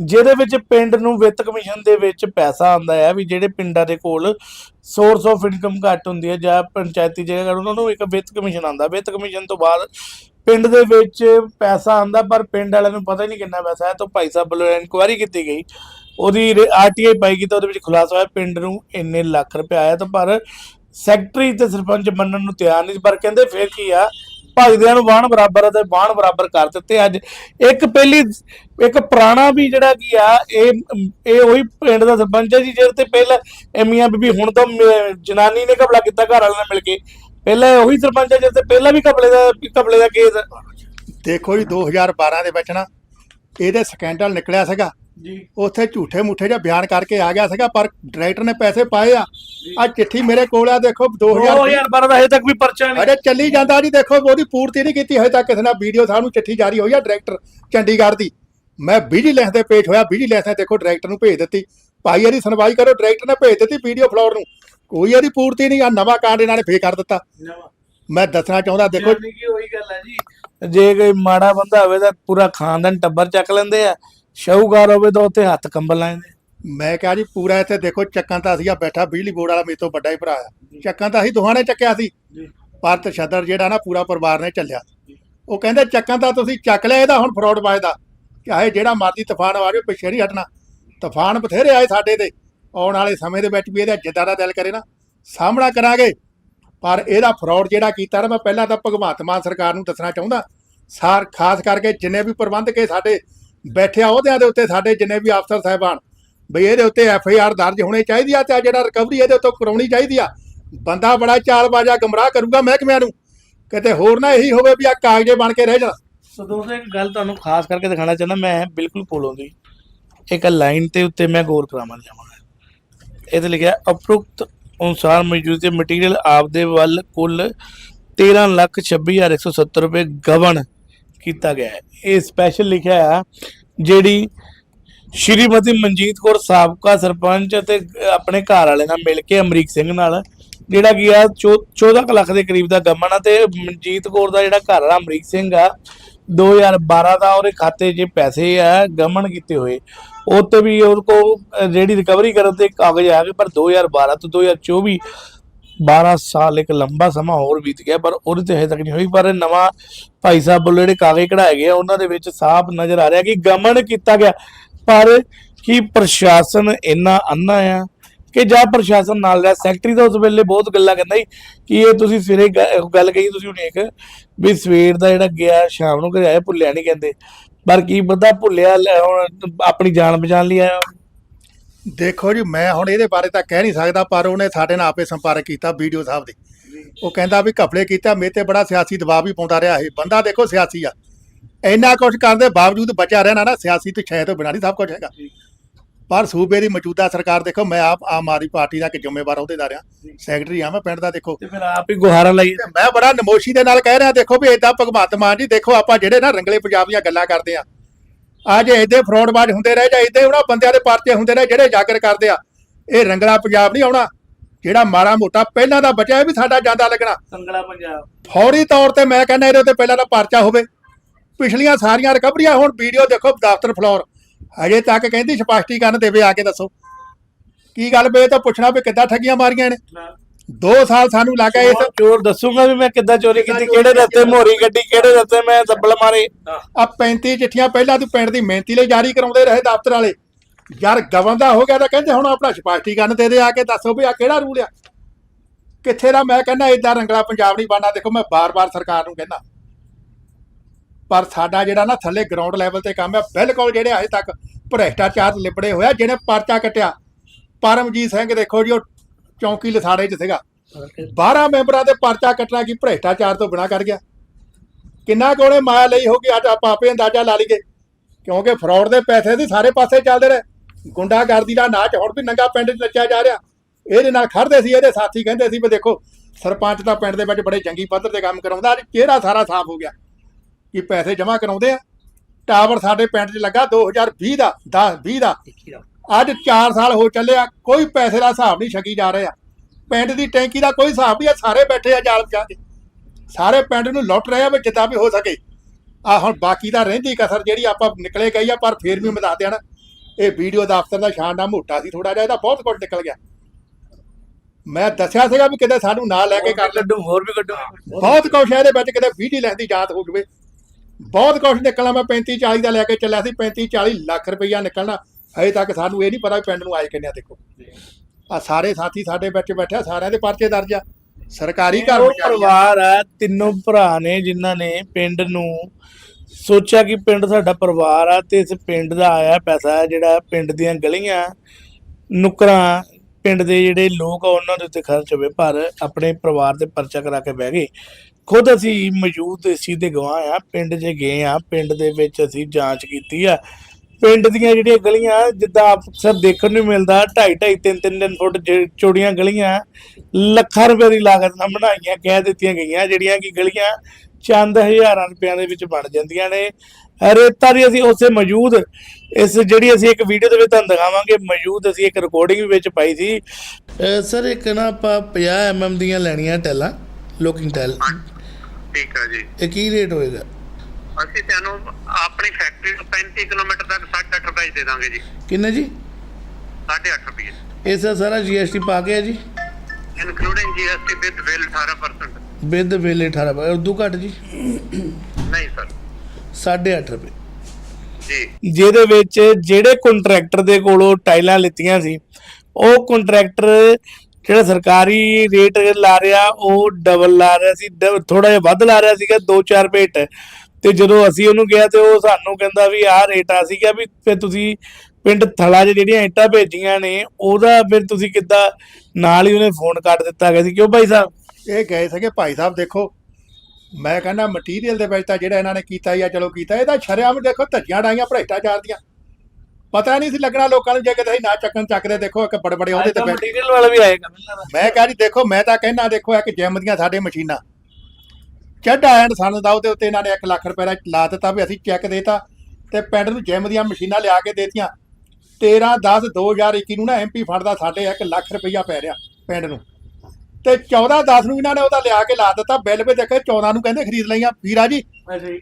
ਜਿਹਦੇ ਵਿੱਚ ਪਿੰਡ ਨੂੰ ਵਿੱਤ ਕਮਿਸ਼ਨ ਦੇ ਵਿੱਚ ਪੈਸਾ ਆਉਂਦਾ ਹੈ ਵੀ ਜਿਹੜੇ ਪਿੰਡਾਂ ਦੇ ਕੋਲ ਸੋਰਸ ਆਫ ਇਨਕਮ ਘੱਟ ਹੁੰਦੀ ਹੈ ਜਾਂ ਪੰਚਾਇਤੀ ਜਗ੍ਹਾ ਉਹਨਾਂ ਨੂੰ ਇੱਕ ਵਿੱਤ ਕਮਿਸ਼ਨ ਆਉਂਦਾ। ਵਿੱਤ ਕਮਿਸ਼ਨ ਤੋਂ ਬਾਅਦ ਪਿੰਡ ਦੇ ਵਿੱਚ ਪੈਸਾ ਆਉਂਦਾ ਪਰ ਪਿੰਡ ਵਾਲਿਆਂ ਨੂੰ ਪਤਾ ਹੀ ਨਹੀਂ ਕਿੰਨਾ ਪੈਸਾ ਹੈ। ਤਾਂ ਭਾਈ ਸਾਹਿਬ ਵੱਲੋਂ ਇਨਕੁਆਇਰੀ ਕੀਤੀ ਗਈ। ਉਹਦੀ ਆਰਟੀਆਈ ਪਾਈ ਗਈ ਤਾਂ ਉਹਦੇ ਵਿੱਚ ਖੁਲਾਸਾ ਹੋਇਆ ਪਿੰਡ ਨੂੰ ਇੰਨੇ ਲੱਖ ਰੁਪਏ ਆਇਆ ਤਾਂ ਪਰ ਸੈਕਟਰੀ ਤੇ ਸਰਪੰਚ ਮੰਨਣ ਨੂੰ ਤਿਆਰ ਨਹੀਂ ਸੀ, ਪਰ ਕਹਿੰਦੇ ਫਿਰ ਕੀ ਆ ਭਗਦਿਆਂ ਨੂੰ ਬਾਣ ਬਰਾਬਰ ਅਤੇ ਬਾਣ ਬਰਾਬਰ ਕਰ ਦਿੱਤੇ। ਅੱਜ ਇੱਕ ਪਹਿਲੀ, ਇੱਕ ਪੁਰਾਣਾ ਵੀ ਜਿਹੜਾ ਕੀ ਆ, ਇਹ ਇਹ ਉਹੀ ਪਿੰਡ ਦਾ ਸਰਪੰਚ ਹੈ ਜੀ, ਜਿਹਦੇ ਤੇ ਪਹਿਲਾਂ ਇਹ ਬੀਬੀ ਹੁਣ ਤਾਂ ਜਨਾਨੀ ਨੇ ਕਬਲਾ ਕੀਤਾ ਘਰ ਵਾਲਿਆਂ ਨਾਲ ਮਿਲ ਕੇ। ਪਹਿਲਾਂ ਇਹ ਉਹੀ ਸਰਪੰਚ ਹੈ ਜਿਹਦੇ ਤੇ ਪਹਿਲਾਂ ਵੀ ਕਬਲੇ ਦਾ ਕਬਲੇ ਦਾ ਕੇਸ। ਦੇਖੋ ਜੀ 2012 ਦੇ ਵਿੱਚ ਨਾ ਇਹਦੇ ਸਕੈਂਡਲ ਨਿਕਲਿਆ ਸੀਗਾ। ਜੀ। ਉੱਥੇ ਝੂਠੇ ਮੁੱਠੇ ਜਿਹਾ ਬਿਆਨ ਕਰਕੇ ਆ ਗਿਆ ਸੀਗਾ ਪਰ ਡਾਇਰੈਕਟਰ ਨੇ ਪੈਸੇ ਪਾਏ ਆ। ਆ ਚਿੱਠੀ ਮੇਰੇ ਕੋਲ ਆ ਦੇਖੋ 2000 2012 ਦਾ ਹਜੇ ਤੱਕ ਵੀ ਪਰਚਾ ਨਹੀਂ। ਅਰੇ ਚੱਲੀ ਜਾਂਦਾ ਜੀ ਦੇਖੋ ਉਹਦੀ ਪੂਰਤੀ ਨਹੀਂ ਕੀਤੀ ਹਜੇ ਤੱਕ ਕਿਸੇ ਨਾਲ ਵੀਡੀਓ ਸਾਨੂੰ ਚਿੱਠੀ ਜਾਰੀ ਹੋਈ ਆ ਡਾਇਰੈਕਟਰ ਚੰਡੀਗੜ੍ਹ ਦੀ। ਮੈਂ ਵਿਜੀਲੈਂਸ ਦੇ ਪੇਸ਼ ਹੋਇਆ ਵਿਜੀਲੈਂਸ ਨੇ ਦੇਖੋ ਡਾਇਰੈਕਟਰ ਨੂੰ ਭੇਜ ਦਿੱਤੀ। ਭਾਈ ਇਹਦੀ ਸੁਣਵਾਈ ਕਰੋ ਡਾਇਰੈਕਟਰ ਨੇ ਭੇਜ ਦਿੱਤੀ ਵੀਡੀਓ ਫਲੋਰ ਨੂੰ। ਕੋਈ ਇਹਦੀ ਪੂਰਤੀ ਨਹੀਂ ਆ ਨਵਾਂ ਕਾਂਡ ਇਹਨਾਂ ਨੇ ਫੇਰ ਕਰ ਦਿੱਤਾ। ਮੈਂ ਦੱਸਣਾ ਚਾਹੁੰਦਾ ਦੇਖੋ ਦੇਖੋ ਕੀ ਉਹੀ ਗੱਲ ਹੈ ਜੀ। ਜੇ ਕੋਈ ਮਾੜਾ ਬੰਦਾ ਹੋਵੇ ਤਾਂ ਪੂਰਾ ਖਾਨਦਾਨ ਟੱਬਰ ਚੱਕ ਲੈਂਦੇ ਆ। ਸ਼ਾਹੂਕਾਰ ਹੋਵੇ ਤਾਂ ਉੱਥੇ ਹੱਥ ਕੰਬਲ ਲੈਂਦੇ ਮੈਂ ਕਿਹਾ ਜੀ ਪੂਰਾ ਇੱਥੇ ਦੇਖੋ ਚੱਕਾਂ ਤਾਂ ਅਸੀਂ ਆ ਬੈਠਾ ਬਿਜਲੀ ਬੋਰਡ ਵਾਲਾ ਮੇਰੇ ਤੋਂ ਵੱਡਾ ਹੀ ਭਰਾ ਆ। ਚੱਕਾਂ ਤਾਂ ਅਸੀਂ ਦੋਹਾਂ ਨੇ ਚੱਕਿਆ ਸੀ। ਜੀ। ਪਰ ਤਸ਼ੱਦਦ ਜਿਹੜਾ ਨਾ ਪੂਰਾ ਪਰਿਵਾਰ ਨੇ ਚੱਲਿਆ। ਉਹ ਕਹਿੰਦੇ ਚੱਕਾਂ ਤਾਂ ਤੁਸੀਂ ਚੱਕ ਲਿਆ ਇਹਦਾ ਹੁਣ ਫਰਾਡ ਵਾਜਦਾ ਚਾਹੇ ਜਿਹੜਾ ਮਰਜ਼ੀ ਤੂਫਾਨ ਆ ਜਾਵੇ ਪਿੱਛੇ ਨਹੀਂ ਹਟਣਾ। ਤੂਫਾਨ ਬਥੇਰੇ ਆਏ ਸਾਡੇ ਤੇ। ਆਉਣ ਵਾਲੇ ਸਮੇਂ ਦੇ ਵਿੱਚ ਵੀ ਇਹਦਾ ਜਿੱਦਾਂ ਦਾ ਦਿਲ ਕਰੇ ਨਾ। ਸਾਹਮਣਾ ਕਰਾਂਗੇ। ਪਰ ਇਹਦਾ ਫਰਾਡ ਜਿਹੜਾ ਕੀਤਾ ਨਾ ਮੈਂ ਪਹਿਲਾਂ ਤਾਂ ਭਗਵੰਤ ਮਾਨ ਸਰਕਾਰ ਨੂੰ ਦੱਸਣਾ ਚਾਹੁੰਦਾ। ਸਾਰ ਖਾਸ ਕਰਕੇ ਜਿੰਨੇ ਵੀ ਪ੍ਰਬੰਧਕੇ ਸਾਡੇ ਬੈਠਿਆ ਉਹਦਿਆਂ ਦੇ ਉੱਤੇ ਸਾਡੇ ਜਿੰਨੇ ਵੀ ਅਫਸਰ ਸਾਹਿਬਾਨ, ਬਈ ਇਹਦੇ ਉੱਤੇ ਐਫ ਆਈ ਆਰ ਦਰਜ ਹੋਣੀ ਚਾਹੀਦੀ ਆ ਤੇ ਆਹ ਜਿਹੜਾ ਰਿਕਵਰੀ ਇਹਦੇ ਉੱਤੇ ਕਰਾਉਣੀ ਚਾਹੀਦੀ ਆ। ਬੰਦਾ ਬੜਾ ਚਾਲਬਾਜ਼ਾ ਗਮਰਾਹ ਕਰੂਗਾ ਮਹਿਕਮਿਆਂ ਨੂੰ। ਕਿਤੇ ਹੋਰ ਨਾ ਇਹੀ ਹੋਵੇ ਵੀ ਆ ਕਾਗਜ਼ੇ ਬਣ ਕੇ ਰਹਿ ਜਾਣ। ਸੋ ਦੋਸਤੋ, ਇੱਕ ਗੱਲ ਤੁਹਾਨੂੰ ਖਾਸ ਕਰਕੇ ਦਿਖਾਣਾ ਚਾਹੁੰਦਾ, ਮੈਂ ਬਿਲਕੁਲ ਕੋਲੋਂ ਦੀ ਇੱਕ ਲਾਈਨ ਤੇ ਉੱਤੇ ਮੈਂ ਗੌਰ ਕਰਾਉਣਾ ਚਾਹਾਂਗਾ। ਇਹਦੇ ਲਿਖਿਆ ਅਪਰੁਕਤ ਅਨੁਸਾਰ ਮੌਜੂਦ ਤੇ ਮਟੀਰੀਅਲ ਆਪਦੇ ਵੱਲ ਕੁੱਲ 1326170 ਰੁਪਏ ਗਵਨ ਕੀਤਾ ਗਿਆ ਹੈ। ਇਹ ਸਪੈਸ਼ਲ ਲਿਖਿਆ ਹੈ, ਜਿਹੜੀ ਸ਼੍ਰੀਮਤੀ ਮਨਜੀਤ ਕੌਰ ਸਾਬਕਾ ਸਰਪੰਚ ਅਤੇ ਆਪਣੇ ਘਰ ਵਾਲੇ ਨਾਲ ਮਿਲ ਕੇ ਅਮਰੀਕ ਸਿੰਘ ਨਾਲ, ਜਿਹੜਾ ਕੀ ਆ 14 ਕੁ ਲੱਖ ਦੇ ਕਰੀਬ ਦਾ ਗਮਨ ਆ ਤੇ ਮਨਜੀਤ ਕੌਰ ਦਾ ਜਿਹੜਾ ਘਰ ਵਾਲਾ ਅਮਰੀਕ ਸਿੰਘ ਆ 2012 ਦਾ ਉਹਦੇ ਖਾਤੇ 'ਚ ਪੈਸੇ ਆ, ਗਮਨ ਕੀਤੇ ਹੋਏ। ਉਹ ਤੇ ਵੀ ਉਹਦੇ ਕੋ ਜਿਹੜੀ ਰਿਕਵਰੀ ਕਰਨ ਦੇ ਕਾਗਜ਼ ਆ ਗਏ, ਪਰ 2012 ਤੋਂ 2024 12 ਸਾਲ ਇੱਕ ਲੰਬਾ ਸਮਾਂ ਹੋਰ ਬੀਤ ਗਿਆ, ਪਰ ਉਹਦੇ ਤੇ ਹਜੇ ਤੱਕ ਨਹੀਂ ਹੋਈ, ਪਰ ਨਵਾਂ ਭਾਈ ਸਾਹਿਬ ਵੱਲੋਂ ਜਿਹੜੇ ਕਾਗਜ਼ ਕਢਾਏ ਗਏ ਉਹਨਾਂ ਦੇ ਵਿੱਚ ਸਾਫ਼ ਨਜ਼ਰ ਆ ਰਿਹਾ ਕਿ ਗਮਨ ਕੀਤਾ ਗਿਆ। ਪਰ ਕੀ ਪ੍ਰਸ਼ਾਸਨ ਇੰਨਾ ਅੰਨਾ ਆ ਕਿ ਜਾਂ ਪ੍ਰਸ਼ਾਸਨ ਨਾਲ ਰਿਹਾ? ਸੈਕਟਰੀ ਤਾਂ ਉਸ ਵੇਲੇ ਬਹੁਤ ਗੱਲਾਂ ਕਹਿੰਦਾ ਸੀ ਕਿ ਇਹ ਤੁਸੀਂ ਸਵੇਰੇ ਗੱਲ ਕਹੀ ਤੁਸੀਂ ਹੁਣ ਇੱਕ ਵੀ ਸਵੇਰ ਦਾ ਜਿਹੜਾ ਗਿਆ, ਸ਼ਾਮ ਨੂੰ ਘਰੇ ਆਇਆ, ਭੁੱਲਿਆ ਨਹੀਂ ਕਹਿੰਦੇ। ਪਰ ਕੀ ਬੰਦਾ ਭੁੱਲਿਆ ਹੁਣ ਆਪਣੀ ਜਾਣ ਬਚਾਉਣ ਲਈ ਆਇਆ। ਦੇਖੋ ਜੀ ਮੈਂ ਹੁਣ ਇਹਦੇ ਬਾਰੇ ਤਾਂ ਕਹਿ ਨਹੀਂ ਸਕਦਾ ਪਰ ਉਹਨੇ ਸਾਡੇ ਨਾਲ ਆਪੇ ਸੰਪਰਕ ਕੀਤਾ ਵੀਡੀਓ ਸਾਹਿਬ ਦੇ। ਉਹ ਕਹਿੰਦਾ ਵੀ ਘਪਲੇ ਕੀਤਾ ਮੇਰੇ ਤੇ ਬੜਾ ਸਿਆਸੀ ਦਬਾਅ ਵੀ ਪਾਉਂਦਾ ਰਿਹਾ ਇਹ। ਬੰਦਾ ਦੇਖੋ ਸਿਆਸੀ ਆ। ਇੰਨਾ ਕੁਝ ਕਰਨ ਦੇ ਬਾਵਜੂਦ ਬਚਿਆ ਰਹਿਣਾ ਨਾ ਸਿਆਸੀ ਤੇ ਛੇ ਤੋਂ ਬਿਨਾਂ ਨਹੀਂ ਸਭ ਕੁਝ ਹੈਗਾ। ਪਰ ਸੂਬੇ ਦੀ ਮੌਜੂਦਾ ਸਰਕਾਰ ਦੇਖੋ ਮੈਂ ਆਪ ਆਮ ਆਦਮੀ ਪਾਰਟੀ ਦਾ ਇੱਕ ਜ਼ਿੰਮੇਵਾਰ ਅਹੁਦੇਦਾਰ ਆ ਸੈਕਟਰੀ ਆ ਮੈਂ ਪਿੰਡ ਦਾ ਦੇਖੋ। ਤੇ ਫਿਰ ਆਪ ਹੀ ਗੁਹਾਰਾਂ ਲਈ ਮੈਂ ਬੜਾ ਨਮੋਸ਼ੀ ਦੇ ਨਾਲ ਕਹਿ ਰਿਹਾ ਦੇਖੋ ਵੀ ਏਦਾਂ ਭਗਵੰਤ ਮਾਨ ਜੀ ਦੇਖੋ ਆਪਾਂ ਜਿਹੜੇ ਨਾ ਰੰਗਲੇ ਪੰਜਾਬ ਦੀਆਂ ਗੱਲਾਂ ਕਰਦੇ ਆ ਅੱਜ ਇਹਦੇ ਫਰੋਡਬਾਜ਼ ਹੁੰਦੇ ਰਹੇ ਜਾਂ ਇਹਦੇ ਉਹਨਾਂ ਬੰਦਿਆਂ ਦੇ ਪਰਚੇ ਹੁੰਦੇ ਰਹੇ ਜਿਹੜੇ ਜਾਗਰ ਕਰਦੇ ਆ ਇਹ ਰੰਗਲਾ ਪੰਜਾਬ ਨਹੀਂ ਆਉਣਾ। ਜਿਹੜਾ ਮਾੜਾ ਮੋਟਾ ਪਹਿਲਾਂ ਦਾ ਬਚਿਆ ਵੀ ਸਾਡਾ ਜਾਂਦਾ ਲੱਗਣਾ। ਸੰਗਲਾ ਪੰਜਾਬ। ਫੌਰੀ ਤੌਰ ਤੇ ਮੈਂ ਕਹਿੰਦਾ ਇਹਦੇ ਉੱਤੇ ਪਹਿਲਾਂ ਦਾ ਪਰਚਾ ਹੋਵੇ। ਪਿਛਲੀਆਂ ਸਾਰੀਆਂ ਰਿਕਵਰੀਆਂ ਹੁਣ ਵੀਡੀਓ ਦੇਖੋ ਦਫ਼ਤਰ ਫਲੋਰ ਹਜੇ ਤੱਕ ਕਹਿੰਦੀ ਸਪਸ਼ਟੀਕਰਨ ਦੇਵੇ ਆ ਕੇ ਦੱਸੋ। ਕੀ ਗੱਲ ਬੇ ਤਾਂ ਪੁੱਛਣਾ ਵੀ ਕਿੱਦਾਂ ਠੱਗੀਆਂ ਮਾਰੀਆਂ ਨੇ। 2 ਸਾਲ ਸਾਨੂੰ ਲੱਗਾ ਇਸ ਚੋਰ ਦੱਸੂਗਾ ਵੀ ਮੈਂ ਕਿੱਦਾਂ ਚੋਰੀ ਕੀਤੀ ਕਿਹੜੇ ਰਸਤੇ ਮੋਰੀ ਗੱਡੀ ਕਿਹੜੇ ਰਸਤੇ ਮੈਂ ਦੱਬਲ ਮਾਰੇ। ਆ 35 ਚਿੱਠੀਆਂ ਪਹਿਲਾਂ ਤੂੰ ਪਿੰਡ ਦੀ ਮਿਹਨਤੀ ਲਈ ਜਾਰੀ ਕਰਾਉਂਦੇ ਰਹੇ ਦਫ਼ਤਰ ਵਾਲੇ। ਯਾਰ ਗਵਨ ਦਾ ਹੋ ਗਿਆ ਤਾਂ ਕਹਿੰਦੇ ਹੁਣ ਆਪਣਾ ਸਪਸ਼ਟੀਕਰਨ ਦੇ ਦੇ ਆ ਕੇ ਦੱਸੋ ਵੀ ਆ ਕਿਹੜਾ ਰੂਲ ਆ? ਕਿੱਥੇ ਦਾ ਮੈਂ ਕਹਿੰਦਾ ਇਦਾਂ ਰੰਗਲਾ ਪੰਜਾਬ ਨਹੀਂ ਬਣਨਾ ਦੇਖੋ ਮੈਂ ਬਾਰ-ਬਾਰ ਸਰਕਾਰ ਨੂੰ ਕਹਿੰਦਾ। ਪਰ ਸਾਡਾ ਜਿਹੜਾ ਨਾ ਥੱਲੇ ਗਰਾਊਂਡ ਲੈਵਲ ਤੇ ਕੰਮ ਆ ਬਿਲਕੁਲ ਜਿਹੜੇ ਅਜੇ ਤੱਕ ਭ੍ਰਿਸ਼ਟਾਚਾਰ ਲਿਬੜੇ ਹੋਇਆ ਜਿਹਨੇ ਪਰਚਾ ਕੱਟਿਆ। ਪਰਮਜੀਤ ਸਿੰਘ ਦੇਖੋ ਜੀ ਉਹ ਚੌਂਕੀ ਲਸਾੜੇ 'ਚ ਸੀਗਾ। 12 ਮੈਂਬਰਾਂ ਦੇ ਪਰਚਾ ਕੱਟਣਾ ਕੀ ਭ੍ਰਿਸ਼ਟਾਚਾਰ ਤੋਂ ਬਿਨਾ ਕਰ ਗਿਆ। ਕਿੰਨਾ ਕੋਲੇ ਮਾਇਆ ਲਈ ਹੋਗੀ ਅੱਜ ਆਪਾਂ ਆਪੇ ਅੰਦਾਜ਼ਾ ਲਾ ਲਈਏ। ਕਿਉਂਕਿ ਫਰਾਡ ਦੇ ਪੈਸੇ ਦੀ ਸਾਰੇ ਪਾਸੇ ਚੱਲਦੇ ਰਹੇ। ਗੁੰਡਾਗਰਦੀ ਦਾ ਨਾਚ ਹੁਣ ਵੀ ਨੰਗਾ ਪਿੰਡ 'ਚ ਨੱਚਿਆ ਜਾ ਰਿਹਾ। ਇਹਦੇ ਨਾਲ ਖੜਦੇ ਸੀ ਇਹਦੇ ਸਾਥੀ ਕਹਿੰਦੇ ਸੀ ਵੀ ਦੇਖੋ ਸਰਪੰਚ ਤਾਂ ਪਿੰਡ ਦੇ ਵਿੱਚ ਬੜੇ ਚੰਗੀ ਪੱਧਰ ਤੇ ਕੰਮ ਕਰਾਉਂਦਾ ਅੱਜ ਚਿਹਰਾ ਸਾਰਾ ਸਾਫ਼ ਹੋ ਗਿਆ। ਕਿ ਪੈਸੇ ਜਮ੍ਹਾਂ ਕਰਾਉਂਦੇ ਆ? ਟਾਵਰ ਸਾਡੇ ਪਿੰਡ 'ਚ ਲੱਗਾ 2020 ਦਾ 10 20 ਦਾ। ਅੱਜ 4 ਸਾਲ ਹੋ ਚੱਲਿਆ ਕੋਈ ਪੈਸੇ ਦਾ ਹਿਸਾਬ ਨਹੀਂ ਛਕੀ ਜਾ ਰਿਹਾ ਪਿੰਡ ਦੀ ਟੈਂਕੀ ਦਾ ਕੋਈ ਹਿਸਾਬ ਨਹੀਂ ਆ ਸਾਰੇ ਬੈਠੇ ਆ ਜਾਲ ਬਚਾ ਕੇ। ਸਾਰੇ ਪਿੰਡ ਨੂੰ ਲੁੱਟ ਰਹੇ ਆ ਵੀ ਜਿੱਦਾਂ ਵੀ ਹੋ ਸਕੇ। ਆ ਹੁਣ ਬਾਕੀ ਦਾ ਰਹਿੰਦੀ ਕਸਰ ਜਿਹੜੀ ਆਪਾਂ ਨਿਕਲੇ ਗਈ ਆ ਪਰ ਫੇਰ ਵੀ ਮੈਂ ਦੱਸ ਦਿਆਂ ਨਾ ਇਹ ਵੀਡੀਓ ਦਫ਼ਤਰ ਦਾ ਸ਼ਾਨ ਦਾ ਮੋਟਾ ਸੀ ਥੋੜਾ ਜਿਹਾ ਇਹਦਾ ਬਹੁਤ ਕੁਝ ਨਿਕਲ ਗਿਆ। ਮੈਂ ਦੱਸਿਆ ਸੀਗਾ ਵੀ ਕਿਤੇ ਸਾਨੂੰ ਨਾਲ ਲੈ ਕੇ ਕਰ ਲੈ। ਕੱਢੂ ਹੋਰ ਵੀ ਕੱਢੂ। ਬਹੁਤ ਕੁਛ ਇਹਦੇ ਵਿੱਚ ਕਿਤੇ ਵੀਡੀਓ ਲੈਣ ਦੀ ਜਾਂਚ ਹੋ ਜਵੇ। ਬਹੁਤ ਕੁਛ ਨਿਕਲਣਾ ਮੈਂ 35 40 ਦਾ ਲੈ ਕੇ ਚੱਲਿਆ ਸੀ 35 40 ਲੱਖ ਰੁਪਈਆ ਨਿਕਲਣਾ। ਹਜੇ ਤੱਕ ਸਾਨੂੰ ਇਹ ਨਹੀਂ ਪਤਾ ਵੀ ਪਿੰਡ ਨੂੰ ਆਏ ਕਿੰਨੇ ਆ ਦੇਖੋ। ਆ ਸਾਰੇ ਸਾਥੀ ਸਾਡੇ ਵਿੱਚ ਬੈਠੇ ਸਾਰਿਆਂ ਦੇ ਪਰਚੇ ਦਰਜ ਆ। ਸਰਕਾਰੀ ਘਰ। ਪਰਿਵਾਰ ਆ ਤਿੰਨੋਂ ਭਰਾ ਨੇ ਜਿਨ੍ਹਾਂ ਨੇ ਪਿੰਡ ਨੂੰ ਸੋਚਿਆ ਕਿ ਪਿੰਡ ਸਾਡਾ ਪਰਿਵਾਰ ਆ ਤੇ ਇਸ ਪਿੰਡ ਦਾ ਆਇਆ ਪੈਸਾ ਹੈ ਜਿਹੜਾ ਪਿੰਡ ਦੀਆਂ ਗਲੀਆਂ ਨੁਕਰਾਂ ਪਿੰਡ ਦੇ ਜਿਹੜੇ ਲੋਕ ਆ ਉਹਨਾਂ ਦੇ ਉੱਤੇ ਖਰਚ ਹੋਵੇ ਪਰ ਆਪਣੇ ਪਰਿਵਾਰ ਦੇ ਪਰਚਾ ਕਰਾ ਕੇ ਬਹਿ ਗਏ। ਖੁਦ ਅਸੀਂ ਮੌਜੂਦ ਚੀਜ਼ ਦੇ ਗਵਾਹ ਆ ਪਿੰਡ 'ਚ ਗਏ ਆ ਪਿੰਡ ਦੇ ਵਿੱਚ ਅਸੀਂ ਜਾਂਚ ਕੀਤੀ ਆ। ਪਿੰਡ ਦੀਆਂ ਜਿਹੜੀਆਂ ਗਲੀਆਂ ਜਿੱਦਾਂ ਅਕਸਰ ਦੇਖਣ ਨੂੰ ਮਿਲਦਾ 2.5 2.5 3 3 3 ਫੁੱਟ ਚੌੜੀਆਂ ਗਲੀਆਂ ਲੱਖਾਂ ਰੁਪਏ ਦੀ ਲਾਗਤ ਨਾਲ ਬਣਾਈਆਂ ਕਹਿ ਦਿੱਤੀਆਂ ਗਈਆਂ ਜਿਹੜੀਆਂ ਕਿ ਗਲੀਆਂ ਚੰਦ ਹਜ਼ਾਰਾਂ ਰੁਪਈਆਂ ਦੇ ਵਿੱਚ ਬਣ ਜਾਂਦੀਆਂ ਨੇ। ਰੇਤਾ ਦੀ ਅਸੀਂ ਉਸੇ ਮੌਜੂਦ ਇਸ ਜਿਹੜੀ ਅਸੀਂ ਇੱਕ ਵੀਡੀਓ ਦੇ ਵਿੱਚ ਤੁਹਾਨੂੰ ਦਿਖਾਵਾਂਗੇ ਮੌਜੂਦ ਅਸੀਂ ਇੱਕ ਰਿਕਾਰਡਿੰਗ ਵਿੱਚ ਪਾਈ ਸੀ। ਸਰ ਇੱਕ ਨਾ ਆਪਾਂ 50 ਐਮਐਮ ਦੀਆਂ ਲੈਣੀਆਂ ਟੈਲਾਂ ਲੋਕਿੰਗ ਟੈਲ। ਠੀਕ ਹੈ ਜੀ। ਇਹ ਕੀ ਰੇਟ ਹੋਏਗਾ? ਅਸੀਂ ਤੁਹਾਨੂੰ ਆਪਣੀ ਫੈਕਟਰੀ ਤੋਂ 35 ਕਿਲੋਮੀਟਰ ਤੱਕ 8.5 ਰੁਪਏ ਦੇ ਦਾਂਗੇ ਜੀ। ਕਿੰਨੇ ਜੀ? 8.5 ਰੁਪਏ। ਇਸ ਦਾ ਸਾਰਾ ਜੀਐਸਟੀ ਪਾ ਕੇ ਹੈ ਜੀ? Including GST with bill 18% with bill 18 ਰੁਪਏ ਉਦੋਂ ਘੱਟ ਜੀ? ਨਹੀਂ ਸਰ 8.5 ਰੁਪਏ। ਜੀ। ਜਿਹਦੇ ਵਿੱਚ ਜਿਹੜੇ ਕੰਟਰੈਕਟਰ ਦੇ ਕੋਲੋਂ ਟਾਈਲਾਂ ਲਿੱਤੀਆਂ ਸੀ ਉਹ ਕੰਟਰੈਕਟਰ ਜਿਹੜਾ ਸਰਕਾਰੀ ਰੇਟ ਲਾ ਰਿਹਾ ਉਹ ਡਬਲ ਲਾ ਰਿਹਾ ਸੀ ਥੋੜਾ ਜਿਹਾ ਵੱਧ ਲਾ ਰਿਹਾ ਸੀਗਾ 2-4 ਰੁਪਏ ਤੇ ਜਦੋਂ ਅਸੀਂ ਉਹਨੂੰ ਕਿਹਾ ਤੇ ਉਹ ਸਾਨੂੰ ਕਹਿੰਦਾ ਵੀ ਆਹ ਰੇਟ ਆ ਸੀਗਾ ਵੀ ਫਿਰ ਤੁਸੀਂ ਪਿੰਡ ਥਲਾ 'ਚ ਜਿਹੜੀਆਂ ਇੱਟਾਂ ਭੇਜੀਆਂ ਨੇ ਉਹਦਾ ਫਿਰ ਤੁਸੀਂ ਕਿੱਦਾਂ ਨਾਲ ਹੀ ਉਹਨੇ ਫੋਨ ਕੱਟ ਦਿੱਤਾ ਗਿਆ ਸੀ। ਕਿਉਂ ਭਾਈ ਸਾਹਿਬ? ਇਹ ਗਏ ਸੀਗੇ ਭਾਈ ਸਾਹਿਬ ਦੇਖੋ ਮੈਂ ਕਹਿੰਦਾ ਮਟੀਰੀਅਲ ਦੇ ਵਿੱਚ ਤਾਂ ਜਿਹੜਾ ਇਹਨਾਂ ਨੇ ਕੀਤਾ ਹੀ ਆ ਚਲੋ ਕੀਤਾ ਇਹਦਾ ਸ਼ਰਿਆਮ ਦੇਖੋ ਧੱਜੀਆਂ ਡਾਈਆਂ ਭ੍ਰਿਸ਼ਟਾਚਾਰ ਦੀਆਂ ਪਤਾ ਨਹੀਂ ਸੀ ਲੱਗਣਾ ਲੋਕਾਂ ਨੂੰ ਜੇ ਕਿਤੇ ਅਸੀਂ ਨਾ ਚੱਕਣ ਚੱਕਦੇ ਦੇਖੋ ਇੱਕ ਬੜੇ ਬੜੇ ਉਹਦੇ ਤੇ ਮਟੀਰੀਅਲ ਵਾਲਾ ਵੀ ਆਏਗਾ ਮੈਂ ਕਹਾਂ ਜੀ ਦੇਖੋ ਮੈਂ ਤਾਂ ਕਹਿਣਾ ਦੇਖੋ ਇੱਕ ਜਿਮ ਦੀਆਂ ਸਾਡੇ ਮਸ਼ੀਨਾਂ। ਚੱਡਾ ਐਂਡ ਸਾਨੂੰ ਦਾ ਉਹਦੇ ਉੱਤੇ ਇਹਨਾਂ ਨੇ 1 ਲੱਖ ਰੁਪਏ ਦਾ ਲਾ ਦਿੱਤਾ ਵੀ ਅਸੀਂ ਚੈੱਕ ਦੇਤਾ ਤੇ ਪਿੰਡ ਨੂੰ ਜਿਮ ਦੀਆਂ ਮਸ਼ੀਨਾਂ ਲਿਆ ਕੇ ਦੇਤੀਆਂ। 13 10 2021 ਨੂੰ ਨਾ ਐਮਪੀ ਫੰਡ ਦਾ ਸਾਡੇ 1 ਲੱਖ ਰੁਪਈਆ ਪੈ ਰਿਹਾ ਪਿੰਡ ਨੂੰ। ਤੇ 14 10 ਨੂੰ ਇਹਨਾਂ ਨੇ ਉਹਦਾ ਲਿਆ ਕੇ ਲਾ ਦਿੱਤਾ ਬਿੱਲ ਵੀ ਦੇਖੇ 14 ਨੂੰ ਕਹਿੰਦੇ ਖਰੀਦ ਲਈਆਂ। ਵੀਰਾ ਜੀ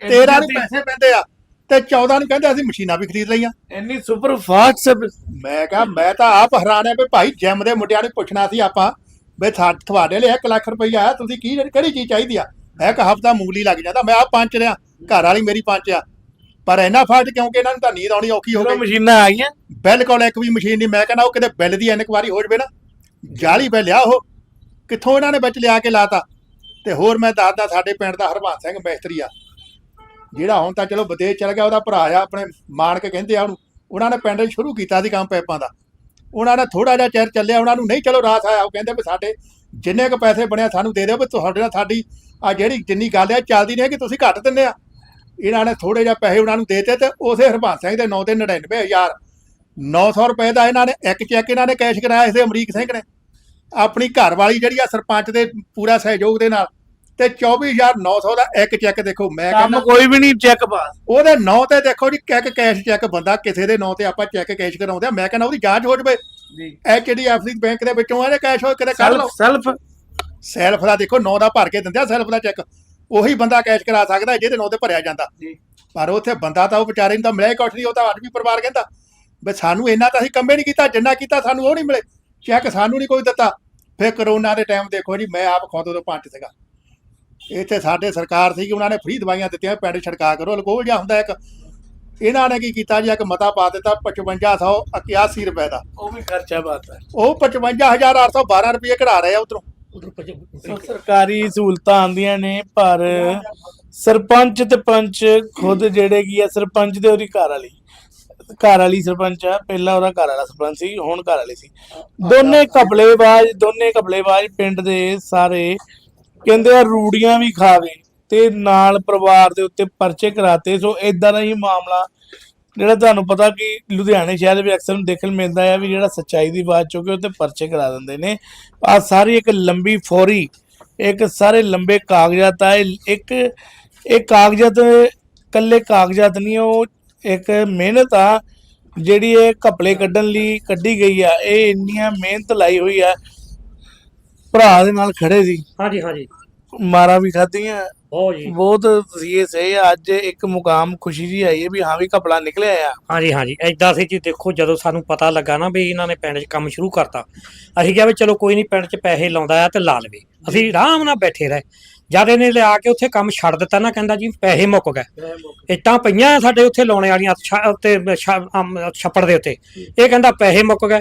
13 ਨੂੰ ਪੈਸੇ ਪੈਂਦੇ ਆ ਤੇ 14 ਨੂੰ ਕਹਿੰਦੇ ਅਸੀਂ ਮਸ਼ੀਨਾਂ ਵੀ ਖਰੀਦ ਲਈਆਂ। ਇੰਨੀ ਸੁਪਰ ਫਾਸਟ ਸਰਵਿਸ ਮੈਂ ਕਿਹਾ ਮੈਂ ਤਾਂ ਆਪ ਹੈਰਾਨ ਆ ਵੀ ਭਾਈ ਜਿਮ ਦੇ ਮੁੰਡਿਆਂ ਨੂੰ ਪੁੱਛਣਾ ਸੀ ਆਪਾਂ ਵੀ ਤੁਹਾਡੇ ਲਈ 1 ਲੱਖ ਰੁਪਈਆ ਆ ਤੁਸੀਂ ਕੀ ਕਿਹੜੀ ਚੀਜ਼ ਚਾਹੀਦੀ ਆ? ਇੱਕ ਹਫਤਾ ਮੂੰਗਲੀ ਲੱਗ ਜਾਂਦਾ ਮੈਂ ਆਪ ਪੰਚ ਰਿਆ ਘਰ ਵਾਲੀ ਮੇਰੀ ਪੰਚ ਆ। ਪਰ ਇੰਨਾ ਫਾਸਟ ਕਿਉਂਕਿ ਇਹਨਾਂ ਨੂੰ ਤਾਂ ਨੀਂਦ ਆਉਣੀ ਔਖੀ ਹੋ ਗਈ। ਮਸ਼ੀਨਾਂ ਆ ਗਈਆਂ। ਬਿਲਕੁਲ ਇੱਕ ਵੀ ਮਸ਼ੀਨ ਨਹੀਂ ਮੈਂ ਕਹਿੰਦਾ ਉਹ ਕਿਤੇ ਬਿੱਲ ਦੀ ਇਨਕੁਆਰੀ ਹੋ ਜਵੇ ਨਾ ਜਾਲੀ ਬਿੱਲ ਆ ਉਹ। ਕਿੱਥੋਂ ਇਹਨਾਂ ਨੇ ਵਿੱਚ ਲਿਆ ਕੇ ਲਾਤਾ? ਤੇ ਹੋਰ ਮੈਂ ਦੱਸਦਾ ਸਾਡੇ ਪਿੰਡ ਦਾ ਹਰਬੰਸ ਸਿੰਘ ਮਿਸਤਰੀ ਆ। ਜਿਹੜਾ ਹੁਣ ਤਾਂ ਚਲੋ ਵਿਦੇਸ਼ ਚਲ ਗਿਆ ਉਹਦਾ ਭਰਾ ਆ ਆਪਣੇ ਮਾਨਕ ਕਹਿੰਦੇ ਆ ਉਹਨੂੰ। ਉਹਨਾਂ ਨੇ ਪਿੰਡ ਸ਼ੁਰੂ ਕੀਤਾ ਸੀ ਕੰਮ ਪੈਪਾਂ ਦਾ। ਉਹਨਾਂ ਨੇ ਥੋੜਾ ਜਿਹਾ ਚਿਰ ਚੱਲਿਆ ਉਹਨਾਂ ਨੂੰ ਨਹੀਂ ਚਲੋ ਰਾਸ ਆਇਆ। ਉਹ ਕਹਿੰਦੇ ਵੀ ਸਾਡੇ ਜਿੰਨੇ ਕੁ ਪੈਸੇ ਬਣਿਆ ਸਾਨੂੰ ਦੇ ਦਿਓ ਵੀ ਤੁਹਾਡੇ ਨਾਲ ਸਾਡੀ ਆ ਜਿਹੜੀ ਜਿੰਨੀ ਗੱਲ ਆ ਚੱਲਦੀ ਨਹੀਂ ਕਿ ਤੁਸੀਂ ਘੱਟ ਦਿੰਦੇ ਆ। ਇਹਨਾਂ ਨੇ ਥੋੜੇ ਜਿਹਾ ਪੈਸੇ ਉਹਨਾਂ ਨੂੰ ਦੇਤੇ ਤੇ ਉਸੇ ਹਰਬੰਸ ਸਿੰਘ ਦੇ ਨਾਂ ਤੇ 99000 900 ਰੁਪਏ ਦਾ ਇਹਨਾਂ ਨੇ ਇੱਕ ਚੈੱਕ ਇਹਨਾਂ ਨੇ ਕੈਸ਼ ਕਰਾਇਆ ਇਸੇ ਅਮਰੀਕ ਸਿੰਘ ਨੇ। ਆਪਣੀ ਘਰ ਵਾਲੀ ਜਿਹੜੀ ਆ ਸਰਪੰਚ ਦੇ ਪੂਰਾ ਸਹਿਯੋਗ ਦੇ ਨਾਲ ਤੇ 24900 ਦਾ ਇੱਕ ਚੈੱਕ ਦੇਖੋ ਮੈਂ ਕੰਮ ਕੋਈ ਵੀ ਨਹੀਂ ਚੈੱਕ ਪਾਸ ਉਹਦੇ ਨਾਂ ਤੇ ਦੇਖੋ ਜੀ ਚੈੱਕ ਕੈਸ਼ ਚੈੱਕ ਬੰਦਾ ਕਿਸੇ ਦੇ ਨਾਂ ਤੇ ਆਪਾਂ ਚੈੱਕ ਕੈਸ਼ ਕਰਾਉਂਦੇ ਆ। ਮੈਂ ਕਹਿੰਦਾ ਉਹਦੀ ਜਾਂਚ ਹੋ ਜਵੇ। ਜੀ। ਐਚਡੀਐਫਸੀ ਬੈਂਕ ਦੇ ਵਿੱਚੋਂ ਇਹਦੇ ਕੈਸ਼ ਹੋ ਕਿਤੇ ਕੱਢ ਲਓ। ਸੈਲਫ ਸੈਲਫ ਦਾ ਦੇਖੋ ਨਾਂ ਦਾ ਭਰ ਕੇ ਦਿੰਦੇ ਆ ਸੈਲਫ ਦਾ ਚੈੱਕ ਉਹੀ ਬੰਦਾ ਕੈਸ਼ ਕਰਾ ਸਕਦਾ ਜਿਹਦੇ ਨਾਂ ਤੇ ਭਰਿਆ ਜਾਂਦਾ। ਜੀ। ਪਰ ਉੱਥੇ ਬੰਦਾ ਤਾਂ ਉਹ ਵਿਚਾਰੇ ਨੂੰ ਤਾਂ ਮਿਲਿਆ ਹੀ ਕੁਛ ਨਹੀਂ ਉਹ ਤਾਂ ਵੀ ਪਰਿਵਾਰ ਕਹਿੰਦਾ। ਵੀ ਸਾਨੂੰ ਇੰਨਾ ਤਾਂ ਅਸੀਂ ਕੰਮੇ ਨਹੀਂ ਕੀਤਾ ਜਿੰਨਾ ਕੀਤਾ ਸਾਨੂੰ ਉਹ ਨਹੀਂ ਮਿਲੇ। ਚੈੱਕ ਸਾਨੂੰ ਨਹੀਂ ਕੋਈ ਦਿੱਤਾ। ਫਿਰ ਕਰੋਨਾ ਦੇ ਟਾਈਮ ਦੇਖੋ ਜੀ ਮੈਂ ਆਪ ਖੁਦ ਉਦੋਂ ਪੰਜ ਸੀਗਾ। ਇੱਥੇ ਸਾਡੇ ਸਰਕਾਰ ਸੀ ਕਿ ਉਹਨਾਂ ਨੇ ਫ੍ਰੀ ਦਵਾਈਆਂ ਦਿੱਤੀਆਂ ਪਿੰਡ ਛੜਕਾ ਕਰੋ ਲਗੋਲ ਜਿਹਾ ਹੁੰਦਾ ਇੱਕ। ਇਹਨਾਂ ਨੇ ਕੀ ਕੀਤਾ ਜੀ ਇੱਕ ਮਤਾ ਪਾ ਦਿੱਤਾ 5581 ਰੁਪਏ ਦਾ। ਉਹ ਵੀ ਖਰਚਾ ਬਾਤ ਹੈ। ਉਹ 55812 ਰੁਪਏ ਕਢਾ ਰਹੇ ਆ ਉਧਰੋਂ। ਸਰਕਾਰੀ ਸਹੂਲਤਾਂ ਆਉਂਦੀਆਂ ਨੇ, ਪਰ ਸਰਪੰਚ ਤੇ ਪੰਚ ਖੁਦ ਜਿਹੜੇ ਕੀ ਆ, ਸਰਪੰਚ ਤੇ ਉਹਦੀ ਘਰ ਵਾਲੀ। ਘਰ ਵਾਲੀ ਸਰਪੰਚ ਆ, ਪਹਿਲਾਂ ਉਹਦਾ ਘਰ ਵਾਲਾ ਸਰਪੰਚ ਸੀ, ਹੁਣ ਘਰ ਵਾਲੀ ਸੀ। ਦੋਨੇ ਘਪਲੇਬਾਜ਼ ਦੋਨੇ ਘਪਲੇਬਾਜ਼ ਪਿੰਡ ਦੇ ਸਾਰੇ ਕਹਿੰਦੇ ਆ ਰੂੜੀਆਂ ਵੀ ਖਾਵੇ ਤੇ ਨਾਲ ਪਰਿਵਾਰ ਦੇ ਉੱਤੇ ਪਰਚੇ ਕਰਾਤੇ, ਸੋ ਇਦਾਂ ਦਾ ਹੀ ਮਾਮਲਾ ਜਿਹੜਾ ਤੁਹਾਨੂੰ ਪਤਾ ਕਿ ਲੁਧਿਆਣੇ ਸ਼ਹਿਰ ਵਿੱਚ ਅਕਸਰ ਦੇਖਣ ਮਿਲਦਾ ਹੈ ਵੀ ਜਿਹੜਾ ਸੱਚਾਈ ਦੀ ਬਾਤ ਚੁੱਕੇ ਉੱਤੇ ਪਰਚੇ ਕਰਾ ਦਿੰਦੇ ਨੇ। ਆ ਸਾਰੀ ਇੱਕ ਲੰਬੀ ਫੌਰੀ ਇੱਕ ਸਾਰੇ ਲੰਬੇ ਕਾਗਜ਼ਾਤ ਆ ਇੱਕ ਇਹ ਕਾਗਜ਼ਾਤ ਕੱਲੇ ਕਾਗਜ਼ਾਤ ਨਹੀਂ ਉਹ ਇੱਕ ਮਿਹਨਤ ਆ ਜਿਹੜੀ ਇਹ ਘਪਲੇ ਕੱਢਣ ਲਈ ਕੱਢੀ ਗਈ ਆ। ਇਹ ਇੰਨੀਆਂ ਮਿਹਨਤ ਲਾਈ ਹੋਈ ਆ। ਭਰਾ ਦੇ ਨਾਲ ਖੜੇ ਸੀ। ਹਾਂਜੀ ਹਾਂਜੀ। ਮਾਰਾ ਵੀ ਖਾਧੀਆਂ। ਬਹੁਤ ਜੀ। ਬਹੁਤ ਸੀਰੀਅਸ ਹੈ ਅੱਜ ਇੱਕ ਮੁਕਾਮ ਖੁਸ਼ੀ ਜੀ ਆਈ ਹੈ ਵੀ ਹਾਂ ਵੀ ਕਪੜਾ ਨਿਕਲਿਆ ਆ। ਹਾਂਜੀ ਹਾਂਜੀ। ਐਦਾਂ ਸੀ ਜੀ ਦੇਖੋ ਜਦੋਂ ਸਾਨੂੰ ਪਤਾ ਲੱਗਾ ਨਾ ਵੀ ਇਹਨਾਂ ਨੇ ਪਿੰਡ 'ਚ ਕੰਮ ਸ਼ੁਰੂ ਕਰਤਾ ਅਸੀਂ ਕਿਹਾ ਵੀ ਚਲੋ ਕੋਈ ਨਹੀਂ ਪਿੰਡ 'ਚ ਪੈਸੇ ਲਾਉਂਦਾ ਆ ਤੇ ਲਾ ਲਵੇ। ਅਸੀਂ ਆਰਾਮ ਨਾਲ ਬੈਠੇ ਰਹੇ। ਜਦ ਇਹਨੇ ਲਿਆ ਕੇ ਉੱਥੇ ਕੰਮ ਛੱਡ ਦਿੱਤਾ ਨਾ ਕਹਿੰਦਾ ਜੀ ਪੈਸੇ ਮੁੱਕ ਗਏ। ਇੱਟਾਂ ਪਈਆਂ ਸਾਡੇ ਉੱਥੇ ਲਾਉਣੇ ਵਾਲੀਆਂ ਉੱਤੇ ਛੱਪੜ ਦੇ ਉੱਤੇ। ਇਹ ਕਹਿੰਦਾ ਪੈਸੇ ਮੁੱਕ ਗਏ।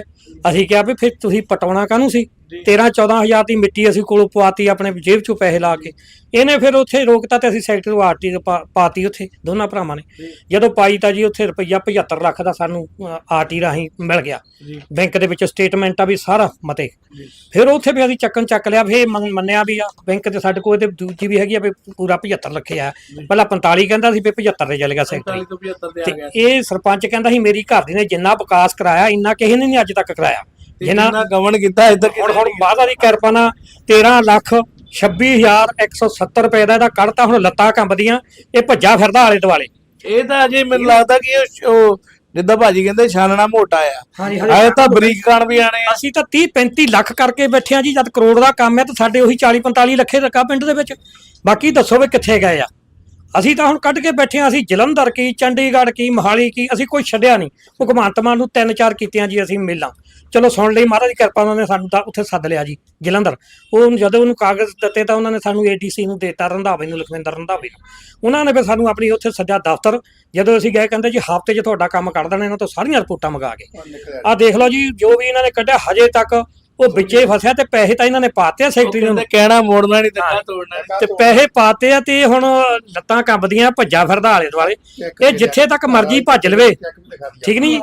ਅਸੀਂ ਕਿਹਾ ਵੀ ਫਿਰ ਤੁਸੀਂ ਪਟਾਉਣਾ ਕਾਹਨੂੰ ਸੀ? 13 14000 ਦੀ ਮਿੱਟੀ ਅਸੀਂ ਕੋਲੋਂ ਪਵਾਤੀ ਆਪਣੇ ਜੇਬ ਚੋਂ ਪੈਸੇ ਲਾ ਕੇ। ਇਹਨੇ ਫਿਰ ਉੱਥੇ ਰੋਕਤਾ ਤੇ ਅਸੀਂ ਸੈਕਟਰ ਨੂੰ ਆਰਟੀ ਪਾਤੀ ਉੱਥੇ ਦੋਨਾਂ ਭਰਾਵਾਂ ਨੇ। ਜਦੋਂ ਪਾਈ ਤਾਂ ਜੀ ਉੱਥੇ ਰੁਪਈਆ 75 ਲੱਖ ਦਾ ਸਾਨੂੰ ਆਰਟੀ ਰਾਹੀਂ ਮਿਲ ਗਿਆ। ਬੈਂਕ ਦੇ ਵਿੱਚ ਸਟੇਟਮੈਂਟ ਆ ਵੀ ਸਾਰਾ ਮਤੇ। ਫਿਰ ਉੱਥੇ ਵੀ ਅਸੀਂ ਚੱਕਣ ਚੱਕ ਲਿਆ ਫਿਰ ਮੰਨ- ਮੰਨਿਆ ਵੀ ਆ ਬੈਂਕ ਦੇ ਸਾਡੇ ਕੋਲ ਤੇ ਦੂਜੀ ਵੀ ਹੈਗੀ ਆ ਵੀ ਪੂਰਾ 75 ਰੱਖਿਆ ਪਹਿਲਾਂ 45 ਕਹਿੰਦਾ ਸੀ ਵੀ 75 ਤੇ ਚੱਲ ਗਿਆ ਸੈਕਟਰੀ। 45 ਤੋਂ 75 ਤੇ ਆ ਤੇ ਗਿਆ ਇਹ ਸਰਪੰਚ ਕਹਿੰਦਾ ਸੀ ਮੇਰੀ ਘਰ ਦੀ ਨੇ ਜਿੰਨਾ ਵਿਕਾਸ ਕਰਾਇਆ ਇੰਨਾ ਕਿਸੇ ਨੇ ਨਹੀਂ ਅੱਜ ਤੱਕ ਕਰਾਇਆ। ਜਿੰਨਾ ਜਿੰਨਾ ਗਵਨ ਕੀਤਾ ਇੱਧਰ ਹੁਣ ਹੁਣ ਮਾਤਾ ਦੀ ਕਿਰਪਾ ਨਾਲ 13 ਲੱਖ 26170 ਰੁਪਏ ਦਾ ਇਹਦਾ ਕੱਢਤਾ ਹੁਣ ਲੱਤਾਂ ਕੰਬਦੀਆਂ ਇਹ ਭੱਜਾ ਫਿਰਦਾ ਆਲੇ ਦੁਆਲੇ। ਇਹ ਤਾਂ ਅਜੇ ਮੈਨੂੰ ਲੱਗਦਾ ਕਿ ਉਹ- ਜਿੱਦਾਂ ਭਾਜੀ ਕਹਿੰਦੇ ਛਾਨਣਾ ਮੋਟਾ ਆ। ਹਾਂਜੀ ਆਏ ਤਾਂ ਬਰੀਕ ਕਣ ਵੀ ਆਣੇ ਆ। ਅਸੀਂ ਤਾਂ 30 35 ਲੱਖ ਕਰਕੇ ਬੈਠੇ ਆ ਜੀ ਜਦ ਕਰੋੜ ਦਾ ਕੰਮ ਹੈ ਤਾਂ ਸਾਡੇ ਉਹੀ 40 45 ਲੱਖੇ ਰੱਖਾ ਪਿੰਡ ਦੇ ਵਿੱਚ। ਬਾਕੀ ਦੱਸੋ ਵੀ ਕਿੱਥੇ ਗਏ ਆ। ਅਸੀਂ ਤਾਂ ਹੁਣ ਕੱਢ ਕੇ ਬੈਠੇ ਆ ਅਸੀਂ ਜਲੰਧਰ ਕੀ ਚੰਡੀਗੜ੍ਹ ਕੀ ਮੋਹਾਲੀ ਕੀ ਅਸੀਂ ਕੋਈ ਛੱਡਿਆ ਨਹੀਂ। ਭਗਵੰਤ ਮਾਨ ਨੂੰ ਤਿੰਨ ਚਾਰ ਕੀਤੀਆਂ ਜੀ ਅਸੀਂ ਮਿਲਾਂ। ਚਲੋ ਸੁਣ ਲਈ ਮਹਾਰਾਜ ਦੀ ਕਿਰਪਾ ਉਹਨਾਂ ਨੇ ਸਾਨੂੰ ਤਾਂ ਉੱਥੇ ਸੱਦ ਲਿਆ ਜੀ ਜਲੰਧਰ। ਉਹ ਜਦੋਂ ਉਹਨੂੰ ਕਾਗਜ਼ ਦਿੱਤੇ ਤਾਂ ਉਹਨਾਂ ਨੇ ਸਾਨੂੰ ਏਡੀਸੀ ਨੂੰ ਦੇਤਾ ਰੰਧਾਵੇ ਨੂੰ ਲਖਵਿੰਦਰ ਰੰਧਾਵੇ ਨੂੰ। ਉਹਨਾਂ ਨੇ ਫਿਰ ਸਾਨੂੰ ਆਪਣੀ ਉੱਥੇ ਸੱਜਾ ਦਫ਼ਤਰ ਜਦੋਂ ਅਸੀਂ ਗਏ ਕਹਿੰਦੇ ਜੀ ਹਫ਼ਤੇ 'ਚ ਤੁਹਾਡਾ ਕੰਮ ਕਰ ਦੇਣਾ ਇਹਨਾਂ ਤੋਂ ਸਾਰੀਆਂ ਰਿਪੋਰਟਾਂ ਮੰਗਾ ਕੇ। ਆ ਦੇਖ ਲਓ ਜੀ ਜੋ ਵੀ ਇਹਨਾਂ ਨੇ ਕੱਢਿਆ ਹਜੇ ਤੱਕ ਉਹ ਵਿੱਚੇ ਫਸਿਆ ਤੇ ਪੈਸੇ ਤਾਂ ਇਹਨਾਂ ਨੇ ਪਾਤੇ ਆ ਸੈਕਟਰੀ ਨੂੰ। ਕਹਿਣਾ ਮੋੜਨਾ ਨਹੀਂ ਦਿੱਤਾ ਤੋੜਨਾ। ਤੇ ਪੈਸੇ ਪਾਤੇ ਆ ਤੇ ਹੁਣ ਲੱਤਾਂ ਕੰਬਦੀਆਂ ਭੱਜਾ ਫਿਰਦਾ ਆਲੇ ਦੁਆਲੇ। ਇਹ ਜਿੱਥੇ ਤੱਕ ਮਰਜ਼ੀ ਭੱਜ ਲਵੇ। ਠੀਕ ਨਹੀਂ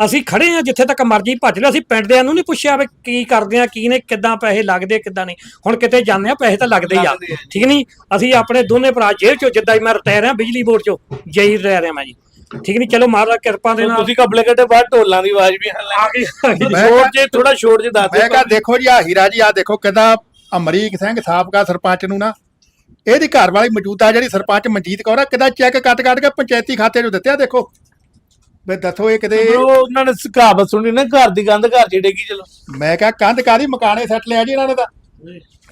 ਅਸੀਂ ਖੜੇ ਆ ਜਿੱਥੇ ਤੱਕ ਮਰਜ਼ੀ ਭੱਜ ਲੈ ਅਸੀਂ ਪਿੰਡ ਦਿਆਂ ਨੂੰ ਨਹੀਂ ਪੁੱਛਿਆ ਵੀ ਕੀ ਕਰਦੇ ਆ ਕੀ ਨੇ ਕਿੱਦਾਂ ਪੈਸੇ ਲੱਗਦੇ ਕਿੱਦਾਂ ਨਹੀਂ। ਹੁਣ ਕਿਤੇ ਜਾਂਦੇ ਆ ਪੈਸੇ ਤਾਂ ਲੱਗਦੇ ਹੀ ਆ। ਠੀਕ ਨਹੀਂ ਅਸੀਂ ਆਪਣੇ ਦੋਨੇ ਭਰਾ ਜੇਲ੍ਹ ਚੋਂ ਜਿੱਦਾਂ ਹੀ ਮੈਂ ਰਿਟਾਇਰ ਆ ਬਿਜਲੀ ਬੋਰਡ ਚੋਂ ਜਈ ਰਹਿ ਰਿਹਾ ਮੈਂ ਜੀ। ਠੀਕ ਨਹੀਂ ਚਲੋ ਮਹਾਰਾਜ ਕਿਰਪਾ ਦੇ ਨਾਲ। ਤੁਸੀਂ ਕਪਲੇ ਕੱਟੇ ਬਾਅਦ ਢੋਲਾਂ ਦੀ ਆਵਾਜ਼ ਵੀ ਆ ਗਈ ਆ ਗਈ। ਮੈਂ ਛੋੜ ਜੇ ਥੋੜਾ ਛੋੜ ਜੇ ਦੱਸ ਮੈਂ ਕਿਹਾ ਦੇਖੋ ਜੀ ਆ ਹੀਰਾ ਜੀ ਆ ਦੇਖੋ ਕਿਦਾਂ ਅਮਰੀਕ ਸਿੰਘ ਸਾਬਕਾ ਸਰਪੰਚ ਨੂੰ ਨਾ ਇਹਦੀ ਘਰ ਵਾਲੀ ਮੌਜੂਦਾ ਜਿਹੜੀ ਸਰਪੰਚ ਮਨਜੀਤ ਕੌਰ ਆ ਕਿਦਾਂ ਚੈੱਕ ਕੱਟ ਕੱਟ ਕੇ ਪੰਚਾਇਤੀ ਖਾਤੇ 'ਚ ਦਿੱਤੇ ਆ ਦੇਖੋ। ਵੇ ਦੱਸੋ ਇਹ ਕਿਤੇ ਉਹ ਉਹਨਾਂ ਨੇ ਕਹਾਵਤ ਸੁਣੀ ਨਾ ਘਰ ਦੀ ਗੰਦ ਘਰ ਚ ਡੇਗੀ ਚਲੋ। ਮੈਂ ਕਿਹਾ ਕੰਧ ਕਾਦੀ ਮਕਾਨੇ ਸੱਟ ਲਿਆ ਜੀ ਇਹਨਾਂ ਨੇ ਤਾਂ।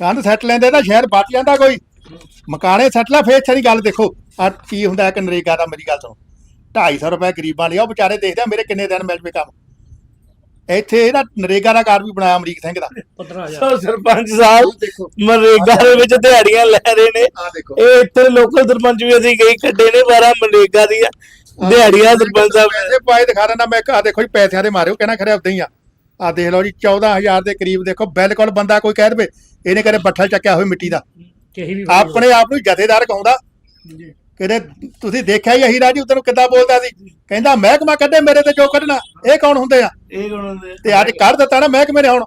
ਕੰਧ ਸੱਟ ਲੈਂਦੇ ਤਾਂ ਸ਼ਹਿਰ ਬਚ ਜਾਂਦਾ ਕੋਈ। ਮਕਾਨੇ ਸੱਟ ਲਾ ਫੇਰ ਸਾਰੀ ਗੱਲ ਦੇਖੋ। ਆ ਕੀ ਹੁੰਦਾ ਇੱਕ ਨਰੇਗਾ ਦਾ ਮੇਰੀ ਗੱਲ ਸੁਣੋ। 250 ਰੁਪਏ ਗਰੀਬਾਂ ਲਈ ਉਹ ਵਿਚਾਰੇ ਦੇਖਦੇ ਆ ਮੇਰੇ ਕਿੰਨੇ ਦਿਨ ਮਿਲ ਜਵੇ ਕੰਮ। ਇੱਥੇ ਇਹਦਾ ਨਰੇਗਾ ਦਾ ਕਾਰਡ ਵੀ ਬਣਾਇਆ ਅਮਰੀਕ ਸਿੰਘ ਦਾ। 15000 ਸੋ ਸਰਪੰਚ ਸਾਹਿਬ ਮਨਰੇਗਾ ਦੇ ਵਿੱਚ ਦਿਹਾੜੀਆਂ ਲੈ ਰਹੇ ਨੇ। ਆ ਦੇਖੋ। ਇਹ ਇੱਥੇ ਲੋਕਲ ਸਰਪੰਚ ਵੀ ਅਸੀਂ ਕਈ ਕੱਢੇ ਨੇ 12 ਮਨਰੇਗਾ ਦੀਆਂ ਦਿਹਾੜੀਆਂ ਸਰਪੰਚ ਸਾਹਿਬ ਨੇ। ਪੈਸੇ ਪਾਏ ਦਿਖਾ ਦਿੰਦਾ ਮੈਂ ਆ ਦੇਖੋ ਜੀ ਪੈਸਿਆਂ ਦੇ ਮਾਰਿਓ ਕਹਿਣਾ ਖਰੇ ਉਦਾਂ ਹੀ ਆ। ਆ ਦੇਖ ਲਓ ਜੀ 14000 ਦੇ ਕਰੀਬ ਦੇਖੋ ਬਿਲਕੁਲ ਬੰਦਾ ਕੋਈ ਕਹਿ ਦੇਵੇ ਇਹਨੇ ਕਰੇ ਬੱਠਲ ਚੱਕਿਆ ਹੋਇਆ ਮਿੱਟੀ ਦਾ। ਕਿਸੇ ਵੀ ਆਪਣੇ ਆਪ ਨੂੰ ਜਥੇਦਾਰ ਕਹਾਉਂਦਾ। ਕਿਤੇ ਤੁਸੀਂ ਦੇਖਿਆ ਹੀ ਹੀਰਾ ਜੀ ਉਧਰ ਕਿੱਦਾਂ ਬੋਲਦਾ ਸੀ? ਕਹਿੰਦਾ ਮਹਿਕਮਾ ਕੱਢੇ ਮੇਰੇ ਤੇ ਜੋ ਕੱਢਣਾ ਇਹ ਕੌਣ ਹੁੰਦੇ ਆ? ਇਹ ਕੋਣ ਹੁੰਦੇ ਤੇ ਅੱਜ ਕੱਢ ਦਿੱਤਾ ਨਾ ਮਹਿਕਮੇ ਨੇ ਹੁਣ।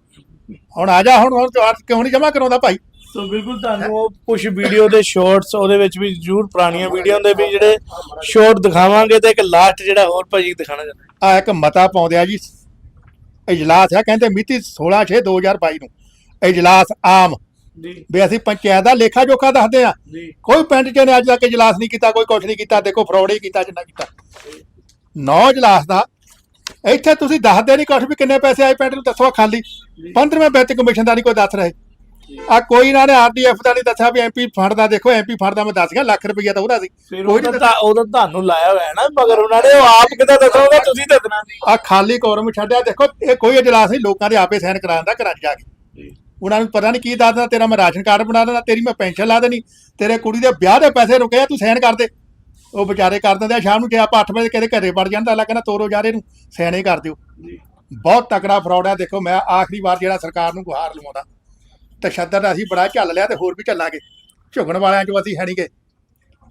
ਹੁਣ ਆ ਜਾ ਹੁਣ ਹੁਣ ਕਿਉਂ ਨਹੀਂ ਜਮਾ ਕਰਾਉਂਦਾ ਭਾਈ? ਸੋ ਬਿਲਕੁਲ ਤੁਹਾਨੂੰ ਉਹ ਕੁਝ ਵੀਡੀਓ ਦੇ ਸ਼ਾਰਟਸ ਉਹਦੇ ਵਿੱਚ ਵੀ ਜ਼ਰੂਰ ਪੁਰਾਣੀਆਂ ਵੀਡੀਓ ਦੇ ਵੀ ਜਿਹੜੇ ਸ਼ਾਰਟ ਦਿਖਾਵਾਂਗੇ ਤੇ ਇੱਕ ਲਾਸਟ ਜਿਹੜਾ ਹੋਰ ਭਾਜੀ ਦਿਖਾਣਾ ਚਾਹੁੰਦਾ ਆ ਇੱਕ ਮਤਾ ਪਾਉਂਦੇ ਆ ਜੀ। ਇਜਲਾਸ ਆ ਕਹਿੰਦੇ ਮਿਤੀ 16/6/2022 ਨੂੰ। ਇਜਲਾਸ ਆਮ। ਜੀ। ਵੀ ਅਸੀਂ ਪੰਚਾਇਤ ਦਾ ਲੇਖਾ ਜੋਖਾ ਦੱਸਦੇ ਆ। ਕੋਈ ਪਿੰਡ ਚ ਨੇ ਅੱਜ ਤੱਕ ਇਜਲਾਸ ਨਹੀਂ ਕੀਤਾ ਕੋਈ ਕੁਛ ਨਹੀਂ ਕੀਤਾ ਦੇਖੋ ਫਰਾਡ ਹੀ ਕੀਤਾ ਜਿੰਨਾ ਕੀਤਾ। ਨੌ ਇਜਲਾਸ ਦਾ। ਇੱਥੇ ਤੁਸੀਂ ਦੱਸਦੇ ਨਹੀਂ ਕੁਛ ਵੀ ਕਿੰਨੇ ਪੈਸੇ ਆਏ ਪਿੰਡ ਨੂੰ ਦੱਸੋ ਖਾਲੀ। 15ਵੇਂ ਵਿੱਤ ਕਮਿਸ਼ਨ ਦਾ ਨਹੀਂ ਕੋਈ ਦੱਸ ਰਹੇ। ਆ ਕੋਈ ਨਾ ਨੇ ਆਰਡੀਐਫ ਦਾ ਨਹੀਂ ਦੱਸਿਆ ਵੀ ਐਮਪੀ ਫੰਡ ਦਾ ਦੇਖੋ ਐਮਪੀ ਫੰਡ ਦਾ ਮੈਂ ਦੱਸ ਗਿਆ ਲੱਖ ਰੁਪਈਆ ਤਾਂ ਉਹਦਾ ਸੀ। ਕੋਈ ਨਹੀਂ ਤਾਂ ਉਹ ਤਾਂ ਤੁਹਾਨੂੰ ਲਾਇਆ ਹੋਇਆ ਨਾ ਮਗਰ ਉਹਨਾਂ ਨੇ ਉਹ ਆਪ ਕਿਦਾਂ ਦੱਸੋਗੇ ਤੁਸੀਂ ਦੱਸਣਾ ਨਹੀਂ ਆ ਖਾਲੀ ਕੋਰਮ ਛੱਡਿਆ ਦੇਖੋ ਇਹ ਕੋਈ ਇਜਲਾਸ ਨਹੀਂ ਲੋਕਾਂ ਦੇ ਆਪੇ ਸਾਈਨ ਕਰਾਉਂਦਾ 'ਚ ਜਾ ਕੇ। ਉਹਨਾਂ ਨੂੰ ਪਤਾ ਨਹੀਂ ਕੀ ਦੱਸ ਦੇਣਾ ਤੇਰਾ ਮੈਂ ਰਾਸ਼ਨ ਕਾਰਡ ਬਣਾ ਦੇਣਾ ਤੇਰੀ ਮੈਂ ਪੈਨਸ਼ਨ ਲਾ ਦੇਣੀ ਤੇਰੇ ਕੁੜੀ ਦੇ ਵਿਆਹ ਦੇ ਪੈਸੇ ਰੁਕੇ ਆ ਤੂੰ ਸਾਈਨ ਕਰ ਦੇ। ਉਹ ਵਿਚਾਰੇ ਕਰ ਦਿੰਦੇ ਆ ਸ਼ਾਮ ਨੂੰ ਜੇ ਆਪਾਂ 8 ਵਜੇ ਕਿਤੇ ਘਰੇ ਵੜ ਜਾਂਦਾ ਅੱਲਾ ਕਹਿੰਦਾ ਤੋਰੋ ਜਾ ਰਹੇ ਨੂੰ ਸਾਈਨ ਹੀ ਕਰ ਦਿਓ। ਬਹੁਤ ਤਕੜਾ ਫਰਾਡ ਆ ਦੇਖੋ ਮੈਂ ਆਖਰੀ ਵਾਰ ਜਿਹੜਾ ਸਰਕਾਰ ਨੂੰ ਗੁਹਾਰ ਲਵਾਉਂਦਾ। ਤਸ਼ੱਦਦ ਅਸੀਂ ਬੜਾ ਝੱਲ ਲਿਆ ਤੇ ਹੋਰ ਵੀ ਝੱਲਾਂਗੇ। ਝੁਕਣ ਵਾਲਿਆਂ ਚੋਂ ਅਸੀਂ ਹੈ ਨੀ ਗੇ।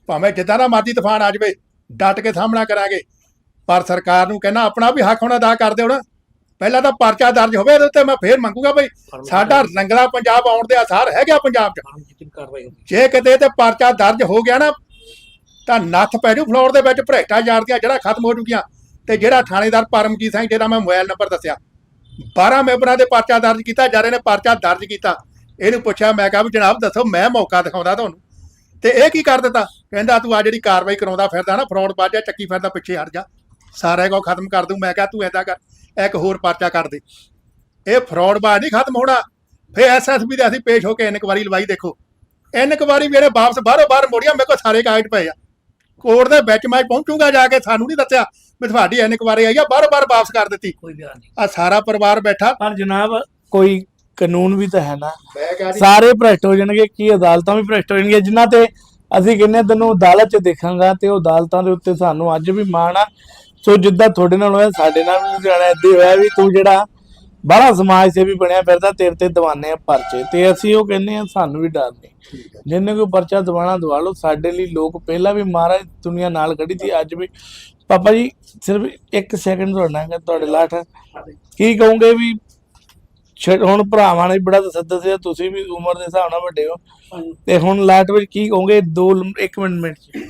ਭਾਵੇਂ ਜਿੱਦਾਂ ਦਾ ਮਰਜ਼ੀ ਤੂਫਾਨ ਆ ਜਾਵੇ ਡਟ ਕੇ ਸਾਹਮਣਾ ਕਰਾਂਗੇ। ਪਰ ਸਰਕਾਰ ਨੂੰ ਕਹਿਣਾ ਆਪਣਾ ਵੀ ਹੱਕ ਹੁਣ ਅਦਾ ਕਰ ਦਿਓ ਨਾ। ਪਹਿਲਾਂ ਤਾਂ ਪਰਚਾ ਦਰਜ ਹੋਵੇ ਇਹਦੇ ਉੱਤੇ ਮੈਂ ਫੇਰ ਮੰਗੂਗਾ ਬਈ ਸਾਡਾ ਰੰਗਲਾ ਪੰਜਾਬ ਆਉਣ ਦੇ ਆਸਾਰ ਹੈਗਾ ਪੰਜਾਬ 'ਚ। ਜੇ ਕਿਤੇ ਤੇ ਪਰਚਾ ਦਰਜ ਹੋ ਗਿਆ ਨਾ ਤਾਂ ਨੱਥ ਪੈ ਜੂ ਫਲੋਰ ਦੇ ਵਿੱਚ ਭ੍ਰਿਸ਼ਟਾਚਾਰ ਦੀਆਂ ਜਿਹੜਾ ਖਤਮ ਹੋ ਚੁੱਕੀਆਂ। ਤੇ ਜਿਹੜਾ ਥਾਣੇਦਾਰ ਪਰਮਜੀਤ ਸਿੰਘ ਜਿਹਦਾ ਮੈਂ ਮੋਬਾਈਲ ਨੰਬਰ ਦੱਸਿਆ 12 ਮੈਂਬਰਾਂ ਦੇ ਪਰਚਾ ਦਰਜ ਕੀਤਾ ਜਦ ਇਹਨੇ ਪਰਚਾ ਦਰਜ ਕੀਤਾ। ਇਹਨੂੰ ਪੁੱਛਿਆ ਮੈਂ ਕਿਹਾ ਵੀ ਜਨਾਬ ਦੱਸੋ ਮੈਂ ਮੌਕਾ ਦਿਖਾਉਂਦਾ ਤੁਹਾਨੂੰ। ਤੇ ਇਹ ਕੀ ਕਰ ਦਿੱਤਾ? ਕਹਿੰਦਾ ਤੂੰ ਆ ਜਿਹੜੀ ਕਾਰਵਾਈ ਕਰਾਉਂਦਾ ਫਿਰਦਾ ਨਾ ਫਰਾਡ ਬਾਜਿਆ ਚੱਕੀ ਫਿਰਦਾ ਪਿੱਛੇ ਹਟ ਜਾ। ਸਾਰਾ ਕੋ ਖਤਮ ਕਰ ਦੂੰ ਮੈਂ ਕਿਹਾ ਤੂੰ ਏਦਾਂ ਕਰ ਇੱਕ ਹੋਰ ਪਰਚਾ ਕਰ ਦੇ। ਇਹ ਫਰਾਡ ਬਾਜ ਨਹੀਂ ਖਤਮ ਹੋਣਾ। ਫੇ ਐਸਐਸਬੀ ਦੇ ਅਸੀਂ ਪੇਸ਼ ਹੋ ਕੇ ਇਨਕੁਆਰੀ ਲਵਾਈ ਦੇਖੋ। ਇਨਕੁਆਰੀ ਮੇਰੇ ਵਾਪਸ ਬਾਹਰੋਂ ਬਾਹਰ ਮੋੜੀਆਂ ਮੇਰੇ ਕੋਲ ਸਾਰੇ ਕਾਗਜ਼ ਪਏ ਆ। ਕੋਰਟ ਦੇ ਵਿੱਚ ਮੈਂ ਪਹੁੰਚੂਗਾ ਜਾ ਕੇ ਸਾਨੂੰ ਨਹੀਂ ਦੱਸਿਆ ਵੀ ਤੁਹਾਡੀ ਇਨਕੁਆਰੀ ਆਈ ਆ ਬਾਹਰੋਂ ਬਾਹਰ ਵਾਪਸ ਕਰ ਦਿੱਤੀ। ਕੋਈ ਬਿਆਨ ਨਹੀਂ। ਆ ਸਾਰਾ ਪਰਿਵਾਰ ਬੈਠਾ। ਪਰ ਜਨਾਬ ਕੋਈ ਕਾਨੂੰਨ ਵੀ ਤਾਂ ਹੈ ਨਾ। ਸਾਰੇ ਭ੍ਰਸ਼ਟ ਹੋ ਜਾਣਗੇ ਕੀ ਅਦਾਲਤਾਂ ਵੀ ਭ੍ਰਸ਼ਟ ਹੋ ਜਾਣਗੀਆਂ ਜਿਨ੍ਹਾਂ ਤੇ ਅਸੀਂ ਕਿੰਨੇ ਦਿਨੋਂ ਅਦਾਲਤ 'ਚ ਦੇਖਾਂਗਾ ਤੇ ਉਹ ਅਦਾਲਤਾਂ ਦੇ ਉੱਤੇ ਸਾਨੂੰ ਅੱਜ ਵੀ ਮਾਣ ਆ। ਸੋ ਜਿੱਦਾਂ ਤੁਹਾਡੇ ਨਾਲ ਹੋਇਆ ਸਾਡੇ ਨਾਲ ਵੀ ਲੁਧਿਆਣਾ ਹੀ ਹੋਇਆ ਵੀ ਤੂੰ ਜਿਹੜਾ ਬੜਾ ਸਮਾਜ ਸੇਵੀ ਬਣਿਆ ਫਿਰਦਾ ਤੇਰੇ ਤੇ ਦਵਾਨੇ ਆ ਪਰਚੇ। ਤੇ ਅਸੀਂ ਉਹ ਕਹਿੰਦੇ ਆ ਸਾਨੂੰ ਵੀ ਡਰ ਨਹੀਂ। ਜਿੰਨੇ ਕੋਈ ਪਰਚਾ ਦਵਾਣਾ ਦਵਾ ਲਓ ਸਾਡੇ ਲਈ ਲੋਕ ਪਹਿਲਾਂ ਵੀ ਮਹਾਰਾਜ ਦੁਨੀਆ ਨਾਲ ਖੜੀ ਸੀ ਅੱਜ ਵੀ। ਪਾਪਾ ਜੀ ਸਿਰਫ ਇੱਕ ਸੈਕਿੰਡ ਤੁਹਾਡਾ ਤੁਹਾਡੇ ਲਾਠ ਕੀ ਕਹੋਗੇ ਵੀ ਛ- ਹੁਣ ਭਰਾਵਾਂ ਨੇ ਬੜਾ ਤਸੱਦਦ ਸੀ ਤੁਸੀਂ ਵੀ ਉਮਰ ਦੇ ਹਿਸਾਬ ਨਾਲ ਵੱਡੇ ਹੋ। ਤੇ ਹੁਣ ਲਾਟ ਵਿੱਚ ਕੀ ਕਹੋਗੇ ਦੋ ਲ- ਇੱਕ ਮਿੰਟ ਮਿੰਟ ਚ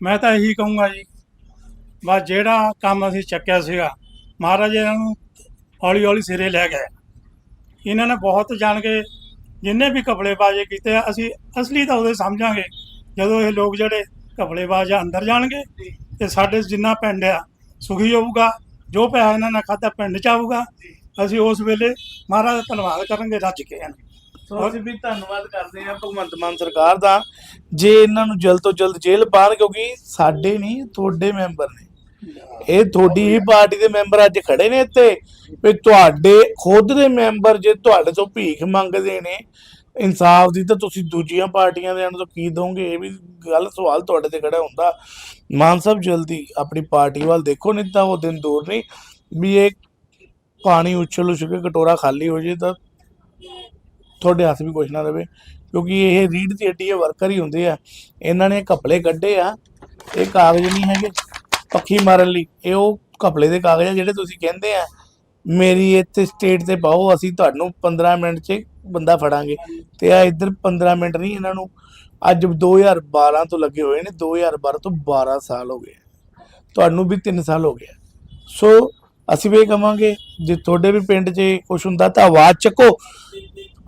ਮੈਂ ਤਾਂ ਇਹੀ ਕਹੂੰਗਾ ਜੀ ਬਸ ਜਿਹੜਾ ਕੰਮ ਅਸੀਂ ਚੱਕਿਆ ਸੀਗਾ ਮਹਾਰਾਜ ਇਹਨਾਂ ਨੂੰ ਹੌਲੀ ਹੌਲੀ ਸਿਰੇ ਲੈ ਗਏ। ਇਹਨਾਂ ਨੇ ਬਹੁਤ ਜਾਣ ਕੇ ਜਿੰਨੇ ਵੀ ਕਪੜੇਬਾਜ਼ੀ ਕੀਤੇ ਆ ਅਸੀਂ ਅਸਲੀ ਤਾਂ ਉਹਦੇ ਸਮਝਾਂਗੇ ਜਦੋਂ ਇਹ ਲੋਕ ਜਿਹੜੇ ਕਪੜੇਬਾਜ਼ ਆ ਅੰਦਰ ਜਾਣਗੇ ਤੇ ਸਾਡੇ ਜਿੰਨਾ ਪਿੰਡ ਆ ਸੁਖੀ ਹੋਊਗਾ ਜੋ ਪੈਸਾ ਇਹਨਾਂ ਨੇ ਖਾਧਾ ਪਿੰਡ ਚ ਆਊਗਾ ਅਸੀਂ ਉਸ ਵੇਲੇ ਮਹਾਰਾਜ ਦਾ ਧੰਨਵਾਦ ਕਰਾਂਗੇ, ਰੱਜ ਕੇ ਇਹਨਾਂ ਸੋ ਅਸੀਂ ਵੀ ਧੰਨਵਾਦ ਕਰਦੇ ਹਾਂ ਭਗਵੰਤ ਮਾਨ ਸਰਕਾਰ ਦਾ। ਜੇ ਇਹਨਾਂ ਨੂੰ ਜਲਦ ਤੋਂ ਜਲਦ ਜੇਲ੍ਹ ਪਾਣ ਕਿਉਂਕਿ ਸਾਡੇ ਨਹੀਂ, ਤੁਹਾਡੇ ਮੈਂਬਰ ਨੇ। ਇਹ ਤੁਹਾਡੀ ਹੀ ਪਾਰਟੀ ਦੇ ਮੈਂਬਰ ਅੱਜ ਖੜੇ ਨੇ ਇੱਥੇ। ਵੀ ਤੁਹਾਡੇ, ਖੁਦ ਦੇ ਮੈਂਬਰ ਜੇ ਤੁਹਾਡੇ ਤੋਂ ਭੀਖ ਮੰਗਦੇ ਨੇ, ਇਨਸਾਫ ਦੀ, ਤਾਂ ਤੁਸੀਂ ਦੂਜੀਆਂ ਪਾਰਟੀਆਂ ਦੇ ਤੋਂ ਕੀ ਦੋਗੇ? ਇਹ ਵੀ ਗੱਲ, ਸਵਾਲ ਤੁਹਾਡੇ ਤੇ ਖੜਾ ਹੁੰਦਾ। ਮਾਨ ਸਾਹਿਬ, ਜਲਦੀ ਆਪਣੀ ਪਾਰਟੀ ਵੱਲ ਦੇਖੋ, ਨਹੀਂ ਤਾਂ ਉਹ ਦਿਨ ਦੂਰ ਨਹੀਂ। ਵੀ ਇਹ ਪਾਣੀ ਉਛਲ ਉਛਲ ਕੇ ਕਟੋਰਾ ਖਾਲੀ ਹੋ ਜੇ ਤਾਂ ਤੁਹਾਡੇ ਹੱਥ ਵੀ ਕੁਛ ਨਾ ਰਵੇ। ਕਿਉਂਕਿ ਇਹ ਰੀੜ ਦੀ ਹੱਡੀ ਹੈ ਵਰਕਰ ਹੀ ਹੁੰਦੇ ਆ। ਇਹਨਾਂ ਨੇ ਕਪੜੇ ਕੱਢੇ ਆ। ਇਹ ਕਾਗਜ਼ ਨਹੀਂ ਹੈਗੇ ਪੱਖੀ ਮਾਰਨ ਲਈ। ਇਹ ਉਹ ਕਪੜੇ ਦੇ ਕਾਗਜ਼ ਆ ਜਿਹੜੇ ਤੁਸੀਂ ਕਹਿੰਦੇ ਆ, ਮੇਰੀ ਇੱਥੇ ਸਟੇਟ ਤੇ ਪਾਓ, ਅਸੀਂ ਤੁਹਾਨੂੰ 15 ਮਿੰਟ 'ਚ ਬੰਦਾ ਫੜਾਂਗੇ। ਤੇ ਆ ਇੱਧਰ 15 ਮਿੰਟ ਨਹੀਂ, ਇਹਨਾਂ ਨੂੰ ਅੱਜ 2012 ਤੋਂ ਲੱਗੇ ਹੋਏ ਨੇ 2012 ਤੋਂ 12 ਸਾਲ ਹੋ ਗਏ ਤੁਹਾਨੂੰ ਵੀ 3 ਸਾਲ ਹੋ ਗਏ ਸੋ ਅਸੀਂ ਵੀ ਇਹ ਕਵਾਂਗੇ, ਜੇ ਤੁਹਾਡੇ ਵੀ ਪਿੰਡ 'ਚ ਕੁਝ ਹੁੰਦਾ ਤਾਂ ਆਵਾਜ਼ ਚੱਕੋ।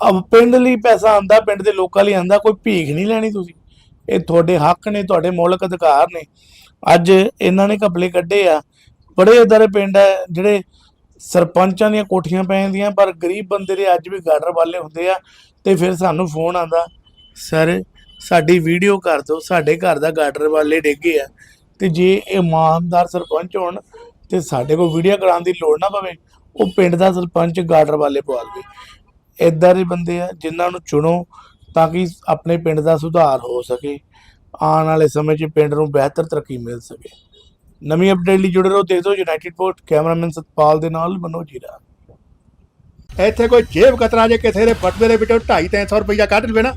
ਅਬ ਪਿੰਡ ਲਈ ਪੈਸਾ ਆਂਦਾ ਪਿੰਡ ਦੇ ਲੋਕਾਂ ਲਈ ਆਂਦਾ ਕੋਈ ਭੀਖ ਨਹੀਂ ਲੈਣੀ ਤੁਸੀਂ। ਇਹ ਤੁਹਾਡੇ ਹੱਕ ਨੇ, ਤੁਹਾਡੇ ਮੌਲਿਕ ਅਧਿਕਾਰ ਨੇ। ਅੱਜ ਇਹਨਾਂ ਨੇ ਘਪਲੇ ਕੱਢੇ ਆ। ਬੜੇ ਇਦਾਰੇ ਪਿੰਡ ਹੈ ਜਿਹੜੇ ਸਰਪੰਚਾਂ ਦੀਆਂ ਕੋਠੀਆਂ ਪੈ ਜਾਂਦੀਆਂ, ਪਰ ਗਰੀਬ ਬੰਦੇ ਦੇ ਅੱਜ ਵੀ ਗਾਡਰ ਵਾਲੇ ਹੁੰਦੇ ਆ, ਤੇ ਫਿਰ ਸਾਨੂੰ ਫੋਨ ਆਂਦਾ ਸਰ, ਸਾਡੀ ਵੀਡੀਓ ਕਰ ਦਿਓ, ਸਾਡੇ ਘਰ ਦਾ ਗਾਡਰ ਵਾਲੇ ਡਿੱਗੇ ਆ। ਤੇ ਜੇ ਇਹ ਇਮਾਨਦਾਰ ਸਰਪੰਚ ਹੋਣ ਤੇ ਸਾਡੇ ਕੋਲ ਵੀਡੀਓ ਕਰਾਉਣ ਦੀ ਲੋੜ ਨਾ ਪਵੇ, ਉਹ ਪਿੰਡ ਦਾ ਸਰਪੰਚ ਗਾਰਡਰ ਵਾਲੇ ਪਵਾ ਲਵੇ ਇਦਾਂ ਦੇ ਬੰਦੇ ਆ, ਜਿਨ੍ਹਾਂ ਨੂੰ ਚੁਣੋ ਤਾਂ ਕਿ ਆਪਣੇ ਪਿੰਡ ਦਾ ਸੁਧਾਰ ਹੋ ਸਕੇ, ਆਉਣ ਵਾਲੇ ਸਮੇਂ 'ਚ ਪਿੰਡ ਨੂੰ ਬਿਹਤਰ ਤਰੱਕੀ ਮਿਲ ਸਕੇ। ਨਵੀਂ ਅਪਡੇਟ ਲਈ ਜੁੜੇ ਰਹੋ, ਦੇਖੋ ਯੂਨਾਈਟਿਡ ਪੋਰਟ ਕੈਮਰਾਮੈਨ ਸਤਪਾਲ ਦੇ ਨਾਲ ਮਨੋਜ ਜੀਰਾ ਇੱਥੇ ਕੋਈ ਜੇਬ ਕਤਰਾ ਜੇ ਕਿਸੇ ਦੇ ਬਟਵੇ ਦੇ ਵਿੱਚੋਂ 2.5 300 ਰੁਪਈਆ ਕੱਢ ਲਵੇ ਨਾ।